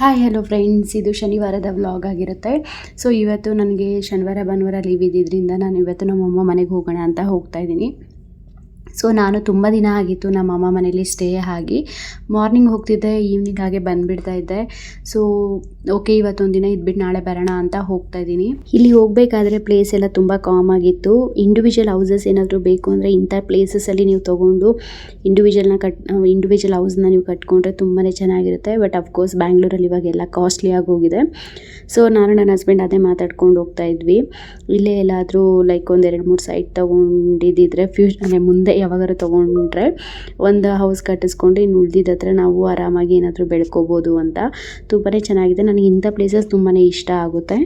Hi hello friends ಇದು ಶನಿವಾರದ vlog ಆಗಿರುತ್ತೆ. So ಇವತ್ತು ನನಗೆ ಶನಿವಾರ, ಭಾನುವಾರ ಲೀವ್ ಇದ್ದಿದ್ದರಿಂದ ನಾನು ಇವತ್ತು ನಮ್ಮಮ್ಮ ಮನೆಗೆ ಹೋಗೋಣ ಅಂತ ಹೋಗ್ತಾ ಇದ್ದೀನಿ. ಸೊ ನಾನು ತುಂಬ ದಿನ ಆಗಿತ್ತು ನಮ್ಮ ಅಮ್ಮ ಮನೇಲಿ ಸ್ಟೇ ಆಗಿ. ಮಾರ್ನಿಂಗ್ ಹೋಗ್ತಿದ್ದೆ ಈವ್ನಿಂಗ್ ಹಾಗೆ ಬಂದುಬಿಡ್ತಾ ಇದ್ದೆ. ಸೊ ಓಕೆ ಇವತ್ತೊಂದು ದಿನ ಇದ್ಬಿಟ್ಟು ನಾಳೆ ಬರೋಣ ಅಂತ ಹೋಗ್ತಾ ಇದ್ದೀನಿ. ಇಲ್ಲಿ ಹೋಗಬೇಕಾದ್ರೆ ಪ್ಲೇಸ್ ಎಲ್ಲ ತುಂಬ ಕಾಮ್ ಆಗಿತ್ತು. ಇಂಡಿವಿಜುವಲ್ ಹೌಸಸ್ ಏನಾದರೂ ಬೇಕು ಅಂದರೆ ಇಂಥ ಪ್ಲೇಸಸಲ್ಲಿ ನೀವು ತೊಗೊಂಡು ಇಂಡಿವಿಜುವಲ್ನ ಕಟ್ ಇಂಡಿವಿಜುವಲ್ ಹೌಸ್ನ ನೀವು ಕಟ್ಕೊಂಡ್ರೆ ತುಂಬಾ ಚೆನ್ನಾಗಿರುತ್ತೆ. ಬಟ್ ಅಫ್ಕೋರ್ಸ್ ಬ್ಯಾಂಗ್ಳೂರಲ್ಲಿ ಇವಾಗ ಎಲ್ಲ ಕಾಸ್ಟ್ಲಿ ಆಗಿ ಹೋಗಿದೆ. ಸೊ ನಾನು ನನ್ನ ಹಸ್ಬೆಂಡ್ ಅದೇ ಮಾತಾಡ್ಕೊಂಡು ಹೋಗ್ತಾ ಇದ್ವಿ. ಇಲ್ಲೇ ಎಲ್ಲಾದರೂ ಲೈಕ್ ಒಂದು ಎರಡು ಮೂರು ಸೈಟ್ ತೊಗೊಂಡಿದ್ದಿದ್ರೆ ಫ್ಯೂಚ್ ಅಂದರೆ ಮುಂದೆ ಯಾವಾಗಾರು ತೊಗೊಂಡ್ರೆ ಒಂದು ಹೌಸ್ ಕಟ್ಟಿಸ್ಕೊಂಡು ಇನ್ನು ಉಳ್ದಿದ್ದ ಹತ್ರ ನಾವು ಆರಾಮಾಗಿ ಏನಾದರೂ ಬೆಳ್ಕೋಬೋದು ಅಂತ ತುಂಬಾ ಚೆನ್ನಾಗಿದೆ. ನನಗೆ ಇಂಥ ಪ್ಲೇಸಸ್ ತುಂಬಾ ಇಷ್ಟ ಆಗುತ್ತೆ.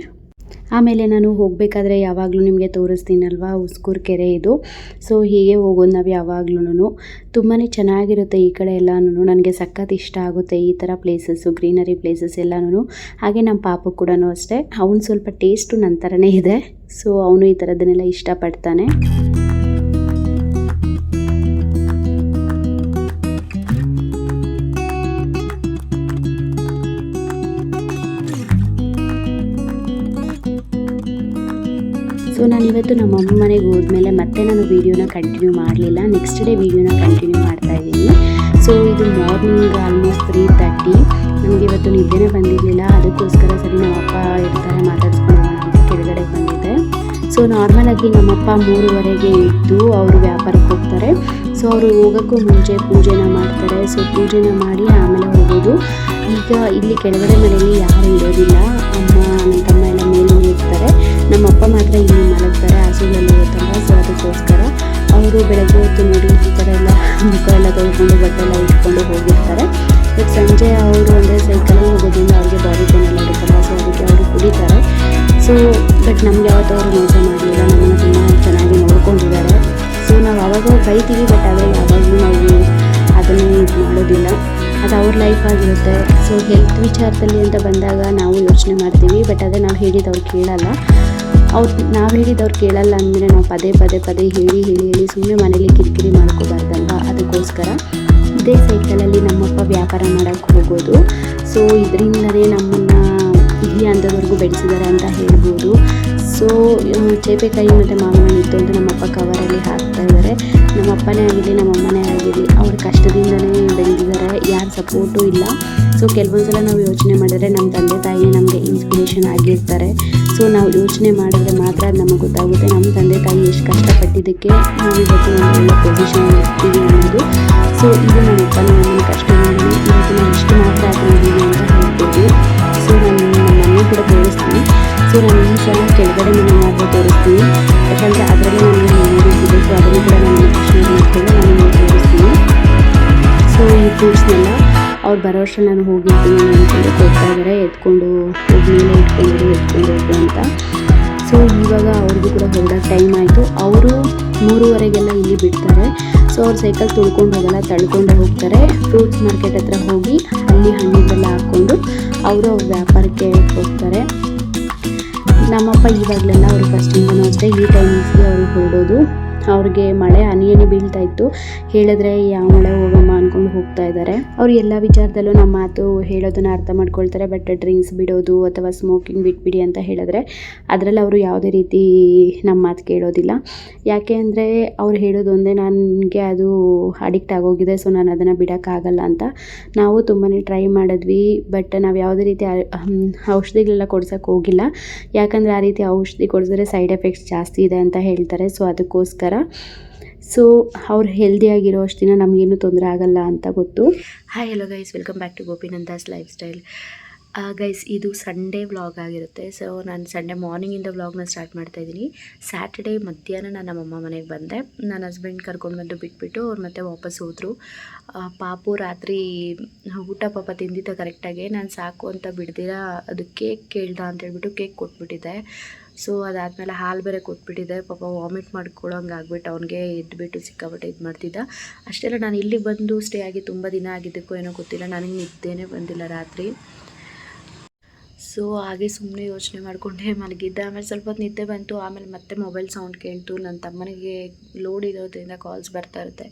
ಆಮೇಲೆ ನಾನು ಹೋಗಬೇಕಾದ್ರೆ ಯಾವಾಗಲೂ ನಿಮಗೆ ತೋರಿಸ್ತೀನಲ್ವಾ? ಉಸ್ಕೂರು ಕೆರೆ ಇದು. ಸೊ ಹೀಗೆ ಹೋಗೋದು ನಾವು ಯಾವಾಗ್ಲೂ ತುಂಬಾ ಚೆನ್ನಾಗಿರುತ್ತೆ ಈ ಕಡೆ ಎಲ್ಲನೂ ನನಗೆ ಸಖತ್ ಇಷ್ಟ ಆಗುತ್ತೆ ಈ ಥರ ಪ್ಲೇಸಸ್ಸು ಗ್ರೀನರಿ ಪ್ಲೇಸಸ್ ಎಲ್ಲನೂ ಹಾಗೆ ನಮ್ಮ ಪಾಪು ಕೂಡ ಅಷ್ಟೇ. ಅವ್ನು ಸ್ವಲ್ಪ ಟೇಸ್ಟು ನನ್ನ ಥರನೇ ಇದೆ. ಸೊ ಅವನು ಈ ಥರದನ್ನೆಲ್ಲ ಇಷ್ಟಪಡ್ತಾನೆ. ಸೊ ನಾನು ಇವತ್ತು ನಮ್ಮ ಅಮ್ಮ ಮನೆಗೆ ಹೋದ್ಮೇಲೆ ಮತ್ತೆ ನಾನು ವೀಡಿಯೋನ ಕಂಟಿನ್ಯೂ ಮಾಡಲಿಲ್ಲ. ನೆಕ್ಸ್ಟ್ ಡೇ ವೀಡಿಯೋನ ಕಂಟಿನ್ಯೂ ಮಾಡ್ತಾ ಇದ್ದೀನಿ. ಸೊ ಇದು ಮಾರ್ನಿಂಗ್ ಆಲ್ಮೋಸ್ಟ್ ತ್ರೀ ತರ್ಟಿ ನನಗೆ ಇವತ್ತು ನಿದ್ದೆನೇ ಬಂದಿರಲಿಲ್ಲ. ಅದಕ್ಕೋಸ್ಕರ ಸರಿ ನಮ್ಮ ಅಪ್ಪ ಇರ್ತಾರೆ, ಮಾತಾಡಿಸ್ಕೊಳ್ಳೋಣ ಅಂತ ಕೆಳಗಡೆ ಬಂದಿದೆ ಸೊ ನಾರ್ಮಲಾಗಿ ನಮ್ಮಪ್ಪ ಮೂರುವರೆಗೆ ಇದ್ದು ಅವರು ವ್ಯಾಪಾರಕ್ಕೆ ಹೋಗ್ತಾರೆ. ಸೊ ಅವರು ಹೋಗೋಕ್ಕೂ ಮುಂಚೆ ಪೂಜೆನ ಮಾಡ್ತಾರೆ. ಸೊ ಪೂಜೆನ ಮಾಡಿ ಆಮೇಲೆ ಹೋಗೋದು. ಈಗ ಇಲ್ಲಿ ಕೆಳಗಡೆ ಮನೆಯಲ್ಲಿ ಯಾರು ಇರೋದಿಲ್ಲ. ಅಮ್ಮ ನನ್ನ ತಮ್ಮ ಎಲ್ಲ ಮೇಲೆ ಇರ್ತಾರೆ ನಮ್ಮ ಅಪ್ಪ ಮಾತ್ರ ಇಲ್ಲಿ ಮಲಗ್ತಾರೆ. ಹಸುಗೆಲ್ಲ ಇರುತ್ತಲ್ಲ ಸೊ ಅದಕ್ಕೋಸ್ಕರ ಅವರು ಬೆಳಗ್ಗೆ ಹೊತ್ತು ನೋಡಿ ಈ ಥರ ಎಲ್ಲ ಮುಖ ಎಲ್ಲ ತೊಳ್ಕೊಂಡು, ಬಟ್ಟೆ ಎಲ್ಲ ಇಟ್ಕೊಂಡು ಹೋಗಿರ್ತಾರೆ. ಬಟ್ ಸಂಜೆ ಅವರು ಅಂದರೆ ಸೈಕಲಲ್ಲಿ ಹೋಗೋದ್ರಿಂದ ಅವ್ರಿಗೆ ಬಾಡಿ ಪೇನ್ ಎಲ್ಲ ಇರುತ್ತಲ್ಲ ಸೊ ಅದಕ್ಕೆ ಅವರು ಕುಡಿತಾರೆ. ಸೊ ಬಟ್ ನಮ್ಗೆ ಯಾವತ್ತೂ ಅವರು ಮೋಸ ಮಾಡಲಿಲ್ಲ. ನಮ್ಮನ್ನು ತುಂಬ ಚೆನ್ನಾಗಿ ನೋಡ್ಕೊಂಡಿದ್ದಾರೆ. ಸೊ ನಾವು ಅವಾಗ ಬೈತೀವಿ ಬಟ್ ಆದರೆ ಯಾವಾಗಲೂ ನಾವು ಅದನ್ನು ಇದು ಮಾಡೋದಿಲ್ಲ. ಅದು ಅವ್ರ ಲೈಫ್ ಆಗಿರುತ್ತೆ. ಸೊ ಹೆಲ್ತ್ ವಿಚಾರದಲ್ಲಿ ಅಂತ ಬಂದಾಗ ನಾವು ಯೋಚನೆ ಮಾಡ್ತೀವಿ ಬಟ್ ಅದೇ ನಾವು ಹೇಳಿದವ್ರು ಕೇಳಲ್ಲ. ಅವ್ರು ನಾವು ಹೇಳಿದ್ದು ಅವ್ರು ಕೇಳಲ್ಲ ಅಂದರೆ ನಾವು ಪದೇ ಪದೇ ಪದೇ ಹೇಳಿ ಹೇಳಿ ಹೇಳಿ ಸುಮ್ಮನೆ ಮನೇಲಿ ಕಿರಿಕಿರಿ ಮಾಡ್ಕೋಬಾರ್ದಲ್ವ? ಅದಕ್ಕೋಸ್ಕರ ಇದೇ ಸೈಕಲಲ್ಲಿ ನಮ್ಮಪ್ಪ ವ್ಯಾಪಾರ ಮಾಡೋಕ್ಕೆ ಹೋಗೋದು. ಸೊ ಇದರಿಂದಲೇ ನಮ್ಮನ್ನು ಇಲ್ಲಿ ಅಂದವರೆಗೂ ಬೆಳೆಸಿದ್ದಾರೆ ಅಂತ ಹೇಳ್ಬೋದು. ಸೊ ಚೇಪೆಕಾಯಿ ಮತ್ತು ಮಾವಿನ ಇತ್ತು ಅಂತ ನಮ್ಮಪ್ಪ ಕವರಲ್ಲಿ ಹಾಕ್ತಾ ಇದ್ದಾರೆ ನಮ್ಮಪ್ಪನೇ ಆಗಿರಲಿ ನಮ್ಮ ಅಮ್ಮನೇ ಆಗಿರಲಿ ಅವ್ರ ಕಷ್ಟದಿಂದಲೇ ಬೆಳೆದಿದ್ದಾರೆ. ಯಾರ ಸಪೋರ್ಟು ಇಲ್ಲ. ಸೊ ಕೆಲವೊಂದು ಸಲ ನಾವು ಯೋಚನೆ ಮಾಡಿದ್ರೆ ನಮ್ಮ ತಂದೆ ತಾಯಿ ನಮಗೆ ಇನ್ಸ್ಪಿರೇಷನ್ ಆಗಿರ್ತಾರೆ. ಸೊ ನಾವು ಯೋಚನೆ ಮಾಡಿದ್ರೆ ಮಾತ್ರ ಅದು ನಮಗೆ ಗೊತ್ತಾಗುತ್ತೆ. ನಮ್ಮ ತಂದೆ ತಾಯಿ ಎಷ್ಟು ಕಷ್ಟಪಟ್ಟಿದ್ದಕ್ಕೆ ನಾವು ಇವತ್ತು ಒಳ್ಳೆ ಪೊಸಿಷನ್ ಇರ್ತೀವಿ ಅನ್ನೋದು. ಸೊ ಇದು ನಮ್ಮ ಉತ್ಪನ್ನ ಕಷ್ಟದಿಂದಲೇ ಇವತ್ತು ನಾನು ಇಷ್ಟು ಮಾತ್ರ ಆಗಿದ್ದೀನಿ ಅಂತ ಹೇಳ್ಬೋದು ಸೊ ನಾನು ನಮ್ಮ ಮನೆ ಕೂಡ ತೋರಿಸ್ತೀನಿ. ಸೊ ನಾನು ಈ ಸಲ ಕೆಳಗಡೆ ನಾನು ಮಾತ್ರ ತೋರಿಸ್ತೀನಿ. ಯಾಕಂದರೆ ಅದರಲ್ಲಿ ನನಗೆ ನೋಡಿದ್ದೆ ಸೊ ಅದನ್ನು ಕೂಡ ನಾನು ಶೇರ್ ಮಾಡ್ಕೊಂಡು ನಾನು ತೋರಿಸ್ತೀನಿ. ಸೊ ಈ ಫ್ರೂಟ್ಸ್ನೆಲ್ಲ ಅವ್ರು ಬರೋ ವರ್ಷ ನಾನು ಹೋಗಿದ್ದೀನಿ ಅಂದ್ಕೊಂಡು ಕೊಡ್ತಾ ಇದ್ದಾರೆ. ಎತ್ಕೊಂಡು ಹೋಗಿ ಮೇಲೆ ಇಟ್ಕೊಂಡು ಎತ್ಕೊಂಡು ಹೋಗು ಅಂತ. ಸೊ ಇವಾಗ ಅವ್ರಿಗೂ ಕೂಡ ಹೋಗೋ ಟೈಮ್ ಆಯಿತು. ಅವರು ಮೂರುವರೆಗೆಲ್ಲ ಇಲ್ಲಿ ಬಿಡ್ತಾರೆ. ಸೊ ಅವ್ರು ಸೈಕಲ್ ತುಳ್ಕೊಂಡು ಹೋಗಲ್ಲ, ತಳ್ಕೊಂಡು ಹೋಗ್ತಾರೆ. ಫ್ರೂಟ್ಸ್ ಮಾರ್ಕೆಟ್ ಹತ್ರ ಹೋಗಿ ಅಲ್ಲಿ ಹಣ್ಣಿಗೆಲ್ಲ ಹಾಕ್ಕೊಂಡು ಅವರು ಅವ್ರ ವ್ಯಾಪಾರಕ್ಕೆ ಹೋಗ್ತಾರೆ. ನಮ್ಮಪ್ಪ ಇವಾಗಲೆಲ್ಲ ಅವರು ಫಸ್ಟಿಂದನೂ ಅಷ್ಟೇ ಈ ಟೈಮಿಂಗ್ಸ್ಗೆ ಅವ್ರು ಹೊರಡೋದು ಅವ್ರಿಗೆ ಮಳೆ ಹನಿ ಹನಿ ಬೀಳ್ತಾ ಇತ್ತು. ಹೇಳಿದ್ರೆ ಯಾವ ಮಳೆ ಹೋಗಮ್ಮ ಅಂದ್ಕೊಂಡು ಹೋಗ್ತಾ ಇದ್ದಾರೆ ಅವ್ರು ಎಲ್ಲ ವಿಚಾರದಲ್ಲೂ ನಮ್ಮ ಮಾತು ಹೇಳೋದನ್ನ ಅರ್ಥ ಮಾಡ್ಕೊಳ್ತಾರೆ. ಬಟ್ ಡ್ರಿಂಕ್ಸ್ ಬಿಡೋದು ಅಥವಾ ಸ್ಮೋಕಿಂಗ್ ಬಿಟ್ಬಿಡಿ ಅಂತ ಹೇಳಿದ್ರೆ ಅದರಲ್ಲಿ ಅವರು ಯಾವುದೇ ರೀತಿ ನಮ್ಮ ಮಾತು ಕೇಳೋದಿಲ್ಲ. ಯಾಕೆ ಅಂದರೆ ಅವ್ರು ಹೇಳೋದು ಒಂದೇ, ನನಗೆ ಅದು ಅಡಿಕ್ಟ್ ಆಗೋಗಿದೆ ಸೊ ನಾನು ಅದನ್ನು ಬಿಡೋಕ್ಕಾಗಲ್ಲ ಅಂತ. ನಾವು ತುಂಬಾ ಟ್ರೈ ಮಾಡಿದ್ವಿ ಬಟ್ ನಾವು ಯಾವುದೇ ರೀತಿ ಔಷಧಿಗಳೆಲ್ಲ ಕೊಡ್ಸೋಕ್ಕೆ ಹೋಗಿಲ್ಲ. ಯಾಕಂದರೆ ಆ ರೀತಿ ಔಷಧಿ ಕೊಡಿಸಿದ್ರೆ ಸೈಡ್ ಎಫೆಕ್ಟ್ಸ್ ಜಾಸ್ತಿ ಇದೆ ಅಂತ ಹೇಳ್ತಾರೆ. ಸೊ ಅದಕ್ಕೋಸ್ಕರ ಸೊ ಅವ್ರು ಹೆಲ್ದಿಯಾಗಿರೋ ಅಷ್ಟು ದಿನ ನಮಗೇನು ತೊಂದರೆ ಆಗಲ್ಲ ಅಂತ ಗೊತ್ತು. Hi hello guys welcome back to Gopinandas lifestyle guys ಇದು ಸಂಡೇ ವ್ಲಾಗ್ ಆಗಿರುತ್ತೆ. ಸೊ ನಾನು ಸಂಡೇ ಮಾರ್ನಿಂಗಿಂದ ವ್ಲಾಗ್ನ ಸ್ಟಾರ್ಟ್ ಮಾಡ್ತಾ ಇದ್ದೀನಿ. ಸ್ಯಾಟರ್ಡೇ ಮಧ್ಯಾಹ್ನ ನಾನು ನಮ್ಮಮ್ಮ ಮನೆಗೆ ಬಂದೆ. ನನ್ನ ಹಸ್ಬೆಂಡ್ ಕರ್ಕೊಂಡು ಬಂದು ಬಿಟ್ಬಿಟ್ಟು ಅವ್ರು ಮತ್ತೆ ವಾಪಸ್ ಹೋದರು. ಪಾಪು ರಾತ್ರಿ ಊಟ ಪಾಪ ತಿಂದಿದ್ದ ಕರೆಕ್ಟಾಗಿ ನಾನು ಸಾಕು ಅಂತ ಬಿಡ್ದಿರ? ಅದು ಕೇಕ್ ಕೇಳ್ದ ಅಂತ ಹೇಳ್ಬಿಟ್ಟು ಕೇಕ್ ಕೊಟ್ಬಿಟ್ಟಿದ್ದೆ. ಸೊ ಅದಾದಮೇಲೆ ಹಾಲು ಬೇರೆ ಕೊಟ್ಬಿಟ್ಟಿದ್ದೆ ಪಾಪ ವಾಮಿಟ್ ಮಾಡ್ಕೊಳ್ಳೋಂಗೆ ಆಗ್ಬಿಟ್ಟು ಅವ್ನಿಗೆ ಎದ್ದುಬಿಟ್ಟು ಸಿಕ್ಕಾಬಿಟ್ಟು ಇದು ಮಾಡ್ತಿದ್ದ. ಅಷ್ಟೆಲ್ಲ ನಾನು ಇಲ್ಲಿಗೆ ಬಂದು ಸ್ಟೇ ಆಗಿ ತುಂಬ ದಿನ ಆಗಿದ್ದಕ್ಕೂ ಏನೋ ಗೊತ್ತಿಲ್ಲ. ನನಗೆ ನಿದ್ದೆನೇ ಬಂದಿಲ್ಲ ರಾತ್ರಿ. ಸೊ ಹಾಗೆ ಸುಮ್ಮನೆ ಯೋಚನೆ ಮಾಡಿಕೊಂಡೆ ಮಲಗಿದ್ದೆ. ಆಮೇಲೆ ಸ್ವಲ್ಪ ಹೊತ್ತು ನಿದ್ದೆ ಬಂತು. ಆಮೇಲೆ ಮತ್ತೆ ಮೊಬೈಲ್ ಸೌಂಡ್ ಕೇಳ್ತು. ನನ್ನ ತಮ್ಮನಿಗೆ ಲೋಡ್ ಇರೋದ್ರಿಂದ ಕಾಲ್ಸ್ ಬರ್ತಾ ಇರುತ್ತೆ.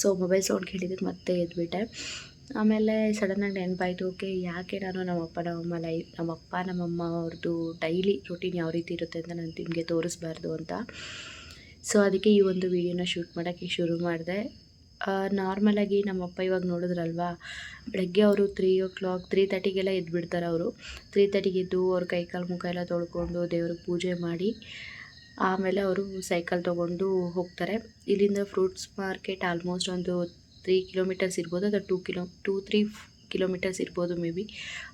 ಸೊ ಮೊಬೈಲ್ ಸೌಂಡ್ ಕೇಳಿದ್ದಕ್ಕೆ ಮತ್ತೆ ಎದ್ಬಿಟ್ಟೆ. ಆಮೇಲೆ ಸಡನ್ನಾಗಿ ನೆನಪಾಯಿತು, ಓಕೆ, ಯಾಕೆ ನಾನು ನಮ್ಮಪ್ಪ ನಮ್ಮಮ್ಮ ಲೈ ನಮ್ಮಪ್ಪ ನಮ್ಮಮ್ಮ ಅವ್ರದ್ದು ಡೈಲಿ ರೊಟೀನ್ ಯಾವ ರೀತಿ ಇರುತ್ತೆ ಅಂತ ನಾನು ನಿಮಗೆ ತೋರಿಸ್ಬಾರ್ದು ಅಂತ. ಸೊ, ಅದಕ್ಕೆ ಈ ಒಂದು ವಿಡಿಯೋನ ಶೂಟ್ ಮಾಡೋಕ್ಕೆ ಶುರು ಮಾಡಿದೆ. ನಾರ್ಮಲಾಗಿ ನಮ್ಮಪ್ಪ ಇವಾಗ ನೋಡಿದ್ರಲ್ವಾ, ಬೆಳಗ್ಗೆ ಅವರು ತ್ರೀ ಓ ಕ್ಲಾಕ್ ತ್ರೀ ತರ್ಟಿಗೆಲ್ಲ ಎದ್ದುಬಿಡ್ತಾರೆ ಅವರು. ತ್ರೀ ತರ್ಟಿಗೆ ಎದ್ದು ಅವ್ರ ಕೈ ಕಾಲು ಮುಖ ಎಲ್ಲ ತೊಳ್ಕೊಂಡು ದೇವ್ರಿಗೆ ಪೂಜೆ ಮಾಡಿ, ಆಮೇಲೆ ಅವರು ಸೈಕಲ್ ತೊಗೊಂಡು ಹೋಗ್ತಾರೆ. ಇಲ್ಲಿಂದ ಫ್ರೂಟ್ಸ್ ಮಾರ್ಕೆಟ್ ಆಲ್ಮೋಸ್ಟ್ ಒಂದು ತ್ರೀ ಕಿಲೋಮೀಟರ್ಸ್ ಇರ್ಬೋದು ಅಥವಾ two kilo two three kilometres ಇರ್ಬೋದು ಮೇ ಬಿ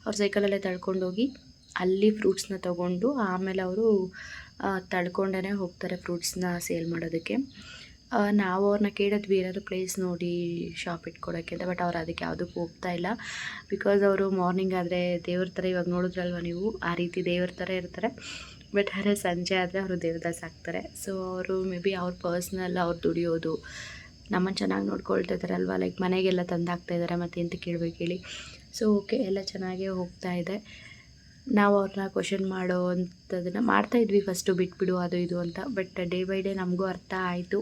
ಅವ್ರು ಸೈಕಲಲ್ಲೇ ತಳ್ಕೊಂಡೋಗಿ ಅಲ್ಲಿ ಫ್ರೂಟ್ಸ್ನ ತೊಗೊಂಡು ಆಮೇಲೆ ಅವರು ತಳ್ಕೊಂಡೇ ಹೋಗ್ತಾರೆ ಫ್ರೂಟ್ಸ್ನ ಸೇಲ್ ಮಾಡೋದಕ್ಕೆ. ನಾವು ಅವ್ರನ್ನ ಕೇಳಿದ್ವಿ ಏನಾದರೂ ಪ್ಲೇಸ್ ನೋಡಿ ಶಾಪ್ ಇಟ್ಕೊಡೋಕ್ಕೆ ಅಂತ ಬಟ್ ಅವ್ರು ಅದಕ್ಕೆ ಯಾವುದಕ್ಕೂ ಹೋಗ್ತಾ ಇಲ್ಲ. ಬಿಕಾಸ್ ಅವರು ಮಾರ್ನಿಂಗ್ ಆದರೆ ದೇವ್ರ ಥರ ಇವಾಗ ನೋಡಿದ್ರಲ್ವ ನೀವು, ಆ ರೀತಿ ದೇವ್ರ ಥರ ಇರ್ತಾರೆ. ಬಟ್ ಅದೇ ಸಂಜೆ ಆದರೆ ಅವರು ದೇವದಾಸ್ ಆಗ್ತಾರೆ ಸೊ ಅವರು ಮೇ ಬಿ ಅವ್ರ ಪರ್ಸ್ನಲ್ ಅವ್ರು ದುಡಿಯೋದು ನಮ್ಮನ್ನು ಚೆನ್ನಾಗಿ ನೋಡ್ಕೊಳ್ತಾ ಇದ್ದಾರಲ್ವ ಲೈಕ್ ಮನೆಗೆಲ್ಲ ತಂದು ಇದ್ದಾರೆ ಮತ್ತು ಎಂತ ಕೇಳಬೇಕು ಹೇಳಿ. ಸೊ ಓಕೆ ಎಲ್ಲ ಚೆನ್ನಾಗೇ ಹೋಗ್ತಾ ಇದೆ. ನಾವು ಅವ್ರನ್ನ ಕ್ವಶನ್ ಮಾಡೋ ಅಂಥದ್ದನ್ನು ಮಾಡ್ತಾಯಿದ್ವಿ ಫಸ್ಟು ಬಿಟ್ಬಿಡು, ಅದು ಇದು ಅಂತ. ಬಟ್ ಡೇ ಬೈ ಡೇ ನಮಗೂ ಅರ್ಥ ಆಯಿತು.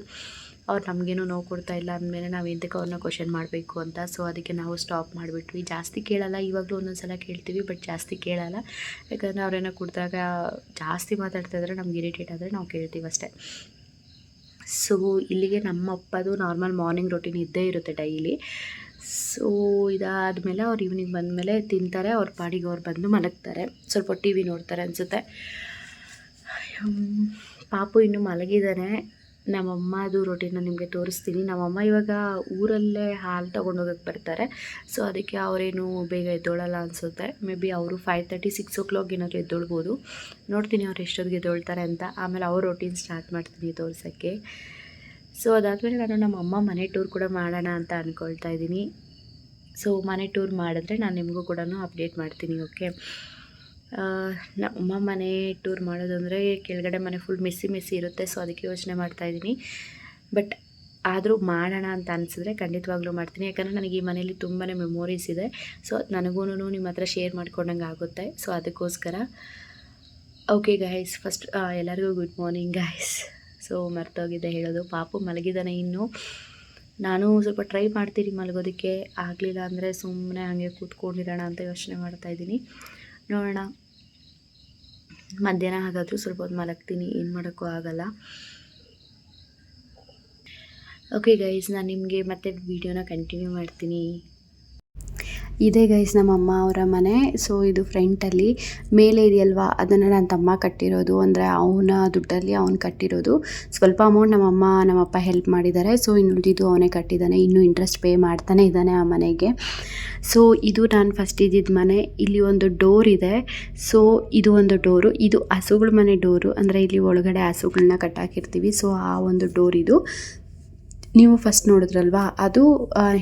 ಅವ್ರು ನಮಗೇನು ನೋವು ಕೊಡ್ತಾ ಇಲ್ಲ ಅಂದಮೇಲೆ ನಾವು ಎಂತಕ್ಕೆ ಅವ್ರನ್ನ ಕ್ವಶನ್ ಮಾಡಬೇಕು ಅಂತ. ಸೊ ಅದಕ್ಕೆ ನಾವು ಸ್ಟಾಪ್ ಮಾಡಿಬಿಟ್ವಿ. ಜಾಸ್ತಿ ಕೇಳಲ್ಲ, ಇವಾಗಲೂ ಒಂದೊಂದು ಸಲ ಕೇಳ್ತೀವಿ ಬಟ್ ಜಾಸ್ತಿ ಕೇಳಲ್ಲ. ಯಾಕಂದರೆ ಅವ್ರೇನೋ ಕುಡಿದಾಗ ಜಾಸ್ತಿ ಮಾತಾಡ್ತಾ ಇದ್ರೆ ನಮ್ಗೆ ಇರಿಟೇಟ್ ಆದರೆ ನಾವು ಕೇಳ್ತೀವಿ ಅಷ್ಟೇ. ಸೊ ಇಲ್ಲಿಗೆ ನಮ್ಮ ಅಪ್ಪದು ನಾರ್ಮಲ್ ಮಾರ್ನಿಂಗ್ ರೊಟೀನ್ ಇದ್ದೇ ಇರುತ್ತೆ ಡೈಲಿ ಸೊ ಇದಾದಮೇಲೆ ಅವ್ರು ಈವ್ನಿಂಗ್ ಬಂದಮೇಲೆ ತಿಂತಾರೆ, ಅವ್ರ ಪಾಡಿಗೆ ಅವ್ರು ಬಂದು ಮಲಗ್ತಾರೆ. ಸ್ವಲ್ಪ ಟಿ ವಿ ನೋಡ್ತಾರೆ ಅನಿಸುತ್ತೆ. ಪಾಪು ಇನ್ನೂ ಮಲಗಿದ್ದಾನೆ. ನಮ್ಮಮ್ಮದು ರೊಟೀನ ನಿಮಗೆ ತೋರಿಸ್ತೀನಿ. ನಮ್ಮಮ್ಮ ಇವಾಗ ಊರಲ್ಲೇ ಹಾಲು ತೊಗೊಂಡೋಗಕ್ಕೆ ಬರ್ತಾರೆ. ಸೊ ಅದಕ್ಕೆ ಅವರೇನು ಬೇಗ ಎದ್ದೋಳಲ್ಲ ಅನಿಸುತ್ತೆ. ಮೇ ಬಿ ಅವರು five thirty six o'clock ಏನಾದರೂ ಎದ್ದೊಳ್ಬೋದು. ನೋಡ್ತೀನಿ ಅವ್ರು ಎಷ್ಟೊತ್ತಿಗೆ ಎದ್ದೊಳ್ತಾರೆ ಅಂತ. ಆಮೇಲೆ ಅವ್ರ ರೊಟೀನ್ ಸ್ಟಾರ್ಟ್ ಮಾಡ್ತೀನಿ ತೋರಿಸೋಕ್ಕೆ. ಸೊ ಅದಾದಮೇಲೆ ನಾನು ನಮ್ಮ ಅಮ್ಮ ಮನೆ ಟೂರ್ ಕೂಡ ಮಾಡೋಣ ಅಂತ ಅಂದ್ಕೊಳ್ತಾ ಇದ್ದೀನಿ. ಸೊ ಮನೆ ಟೂರ್ ಮಾಡಿದ್ರೆ ನಾನು ನಿಮಗೂ ಕೂಡ ಅಪ್ಡೇಟ್ ಮಾಡ್ತೀನಿ ಓಕೆ ನಮ್ಮ ಮನೆ ಟೂರ್ ಮಾಡೋದಂದರೆ ಕೆಳಗಡೆ ಮನೆ ಫುಲ್ ಮೆಸ್ಸಿ ಮೆಸ್ಸಿ ಇರುತ್ತೆ ಸೊ ಅದಕ್ಕೆ ಯೋಚನೆ ಮಾಡ್ತಾಯಿದ್ದೀನಿ ಬಟ್ ಆದರೂ ಮಾಡೋಣ ಅಂತ ಅನಿಸಿದ್ರೆ ಖಂಡಿತವಾಗ್ಲೂ ಮಾಡ್ತೀನಿ. ಯಾಕಂದರೆ ನನಗೆ ಈ ಮನೇಲಿ ತುಂಬಾ ಮೆಮೊರೀಸ್ ಇದೆ. ಸೊ ನನಗೂ ನಿಮ್ಮ ಹತ್ರ ಶೇರ್ ಮಾಡ್ಕೊಂಡಂಗೆ ಆಗುತ್ತೆ. ಸೊ ಅದಕ್ಕೋಸ್ಕರ ಓಕೆ ಗಾಯ್ಸ್ ಫಸ್ಟ್ ಎಲ್ಲರಿಗೂ ಗುಡ್ ಮಾರ್ನಿಂಗ್ ಗಾಯ್ಸ್ ಸೊ ಮರ್ತೋಗಿದ್ದೆ ಹೇಳೋದು. ಪಾಪು ಮಲಗಿದ್ದಾನೆ ಇನ್ನು. ನಾನು ಸ್ವಲ್ಪ ಟ್ರೈ ಮಾಡ್ತೀನಿ ಮಲಗೋದಕ್ಕೆ. ಆಗಲಿಲ್ಲ ಅಂದರೆ ಸುಮ್ಮನೆ ಹಾಗೆ ಕೂತ್ಕೊಂಡಿರೋಣ ಅಂತ ಯೋಚನೆ ಮಾಡ್ತಾಯಿದ್ದೀನಿ ನೋಡೋಣ. ಮಧ್ಯಾಹ್ನ ಹಾಗಾದರೂ ಸ್ವಲ್ಪ ಹೊತ್ತು ಮಲಗ್ತೀನಿ, ಏನು ಮಾಡೋಕ್ಕೂ ಆಗಲ್ಲ. ಓಕೆ ಗೈಸ್ ನಾನು ನಿಮಗೆ ಮತ್ತೆ ವಿಡಿಯೋನ ಕಂಟಿನ್ಯೂ ಮಾಡ್ತೀನಿ. ಇದೇ ಗೈಸ್ ನಮ್ಮ ಅಮ್ಮ ಅವರ ಮನೆ. ಸೊ ಇದು ಫ್ರಂಟಲ್ಲಿ ಮೇಲೆ ಇದೆಯಲ್ವಾ? ಅದನ್ನು ನನ್ನ ತಮ್ಮ ಕಟ್ಟಿರೋದು. ಅಂದರೆ ಅವನ ದುಡ್ಡಲ್ಲಿ ಅವ್ನು ಕಟ್ಟಿರೋದು. ಸ್ವಲ್ಪ ಅಮೌಂಟ್ ನಮ್ಮಮ್ಮ ನಮ್ಮಪ್ಪ ಹೆಲ್ಪ್ ಮಾಡಿದ್ದಾರೆ. ಸೊ ಇನ್ನು ಉಳಿದಿದ್ದು ಅವನೇ ಕಟ್ಟಿದ್ದಾನೆ. ಇನ್ನೂ ಇಂಟ್ರೆಸ್ಟ್ ಪೇ ಮಾಡ್ತಾನೆ ಇದ್ದಾನೆ ಆ ಮನೆಗೆ. ಸೊ ಇದು ನಾನು ಫಸ್ಟ್ ಇದ್ದಿದ್ದ ಮನೆ. ಇಲ್ಲಿ ಒಂದು ಡೋರ್ ಇದೆ. ಸೊ ಇದು ಒಂದು ಡೋರು ಇದು ಹಸುಗಳ ಮನೆ ಡೋರು ಅಂದರೆ ಇಲ್ಲಿ ಒಳಗಡೆ ಹಸುಗಳನ್ನ ಕಟ್ಟಾಕಿರ್ತೀವಿ. ಸೊ ಆ ಒಂದು ಡೋರ್ ಇದು. ನೀವು ಫಸ್ಟ್ ನೋಡಿದ್ರಲ್ವಾ? ಅದು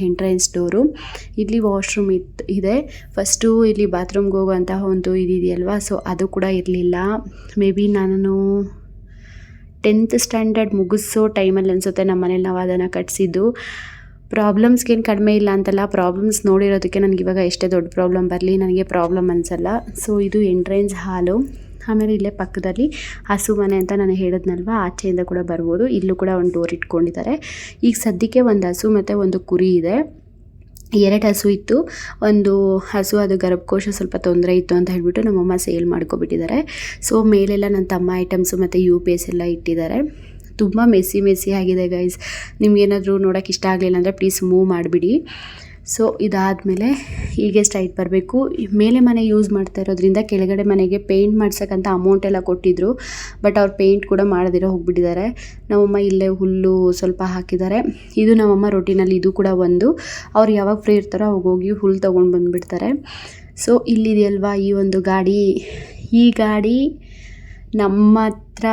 ಎಂಟ್ರೆನ್ಸ್ ಡೋರು ಇಲ್ಲಿ ವಾಶ್ರೂಮ್ ಇತ್ತು ಇದೆ. ಫಸ್ಟು ಇಲ್ಲಿ ಬಾತ್ರೂಮ್ಗೆ ಹೋಗುವಂತಹ ಒಂದು ಇದಿದೆಯಲ್ವಾ ಸೊ ಅದು ಕೂಡ ಇರಲಿಲ್ಲ. ಮೇ ಬಿ ನಾನು ಟೆಂತ್ ಸ್ಟ್ಯಾಂಡರ್ಡ್ ಮುಗಿಸೋ ಟೈಮಲ್ಲಿ ಅನಿಸುತ್ತೆ ನಮ್ಮ ಮನೇಲಿ ನಾವು ಅದನ್ನು ಕಟ್ಸಿದ್ದು. ಪ್ರಾಬ್ಲಮ್ಸ್ಗೇನು ಕಡಿಮೆ ಇಲ್ಲ ಅಂತಲ್ಲ ಪ್ರಾಬ್ಲಮ್ಸ್ ನೋಡಿರೋದಕ್ಕೆ ನನಗೆ ಇವಾಗ ಎಷ್ಟೇ ದೊಡ್ಡ ಪ್ರಾಬ್ಲಮ್ ಬರಲಿ, ನನಗೆ ಪ್ರಾಬ್ಲಮ್ ಅನಿಸಲ್ಲ. ಸೊ ಇದು ಎಂಟ್ರೆನ್ಸ್ ಹಾಲು ಆಮೇಲೆ ಇಲ್ಲೇ ಪಕ್ಕದಲ್ಲಿ ಹಸು ಮನೆ ಅಂತ ನಾನು ಹೇಳಿದ್ನಲ್ವ, ಆಚೆಯಿಂದ ಕೂಡ ಬರ್ಬೋದು. ಇಲ್ಲೂ ಕೂಡ ಒಂದು ಡೋರ್ ಇಟ್ಕೊಂಡಿದ್ದಾರೆ. ಈಗ ಸದ್ಯಕ್ಕೆ ಒಂದು ಹಸು ಮತ್ತು ಒಂದು ಕುರಿ ಇದೆ. ಎರಡು ಹಸು ಇತ್ತು. ಒಂದು ಹಸು ಅದು ಗರ್ಭಕೋಶ ಸ್ವಲ್ಪ ತೊಂದರೆ ಇತ್ತು ಅಂತ ಹೇಳಿಬಿಟ್ಟು ನಮ್ಮಮ್ಮ ಸೇಲ್ ಮಾಡ್ಕೊಬಿಟ್ಟಿದ್ದಾರೆ. ಸೊ ಮೇಲೆಲ್ಲ ನನ್ನ ತಮ್ಮ ಐಟಮ್ಸು ಮತ್ತು ಯು ಪಿ ಎಸ್ ಎಲ್ಲ ಇಟ್ಟಿದ್ದಾರೆ. ತುಂಬ ಮೆಸ್ಸಿ ಮೆಸ್ಸಿ ಆಗಿದೆ ಗೈಸ್ ನಿಮ್ಗೇನಾದರೂ ನೋಡೋಕೆ ಇಷ್ಟ ಆಗಲಿಲ್ಲ ಅಂದರೆ ಪ್ಲೀಸ್ ಮೂವ್ ಮಾಡಿಬಿಡಿ. ಸೊ ಇದಾದಮೇಲೆ ಹೀಗೆ ಸ್ಟ್ರೈಟ್ ಬರಬೇಕು. ಮೇಲೆ ಮನೆ ಯೂಸ್ ಮಾಡ್ತಾ ಇರೋದ್ರಿಂದ ಕೆಳಗಡೆ ಮನೆಗೆ ಪೇಂಟ್ ಮಾಡ್ಸೋಕ್ಕಂತ ಅಮೌಂಟ್ ಎಲ್ಲ ಕೊಟ್ಟಿದ್ದರು ಬಟ್ ಅವ್ರು ಪೇಂಟ್ ಕೂಡ ಮಾಡದಿರೋ ಹೋಗ್ಬಿಟ್ಟಿದ್ದಾರೆ. ನಮ್ಮಮ್ಮ ಇಲ್ಲೇ ಹುಲ್ಲು ಸ್ವಲ್ಪ ಹಾಕಿದ್ದಾರೆ. ಇದು ನಮ್ಮಮ್ಮ ರೊಟೀನಲ್ಲಿ ಇದು ಕೂಡ ಒಂದು. ಅವ್ರು ಯಾವಾಗ ಫ್ರೀ ಇರ್ತಾರೋ ಅವಾಗ ಹೋಗಿ ಹುಲ್ಲು ತೊಗೊಂಡು ಬಂದುಬಿಡ್ತಾರೆ. ಸೊ ಇಲ್ಲಿದೆಯಲ್ವಾ ಈ ಒಂದು ಗಾಡಿ? ಈ ಗಾಡಿ ನಮ್ಮ ಹತ್ರ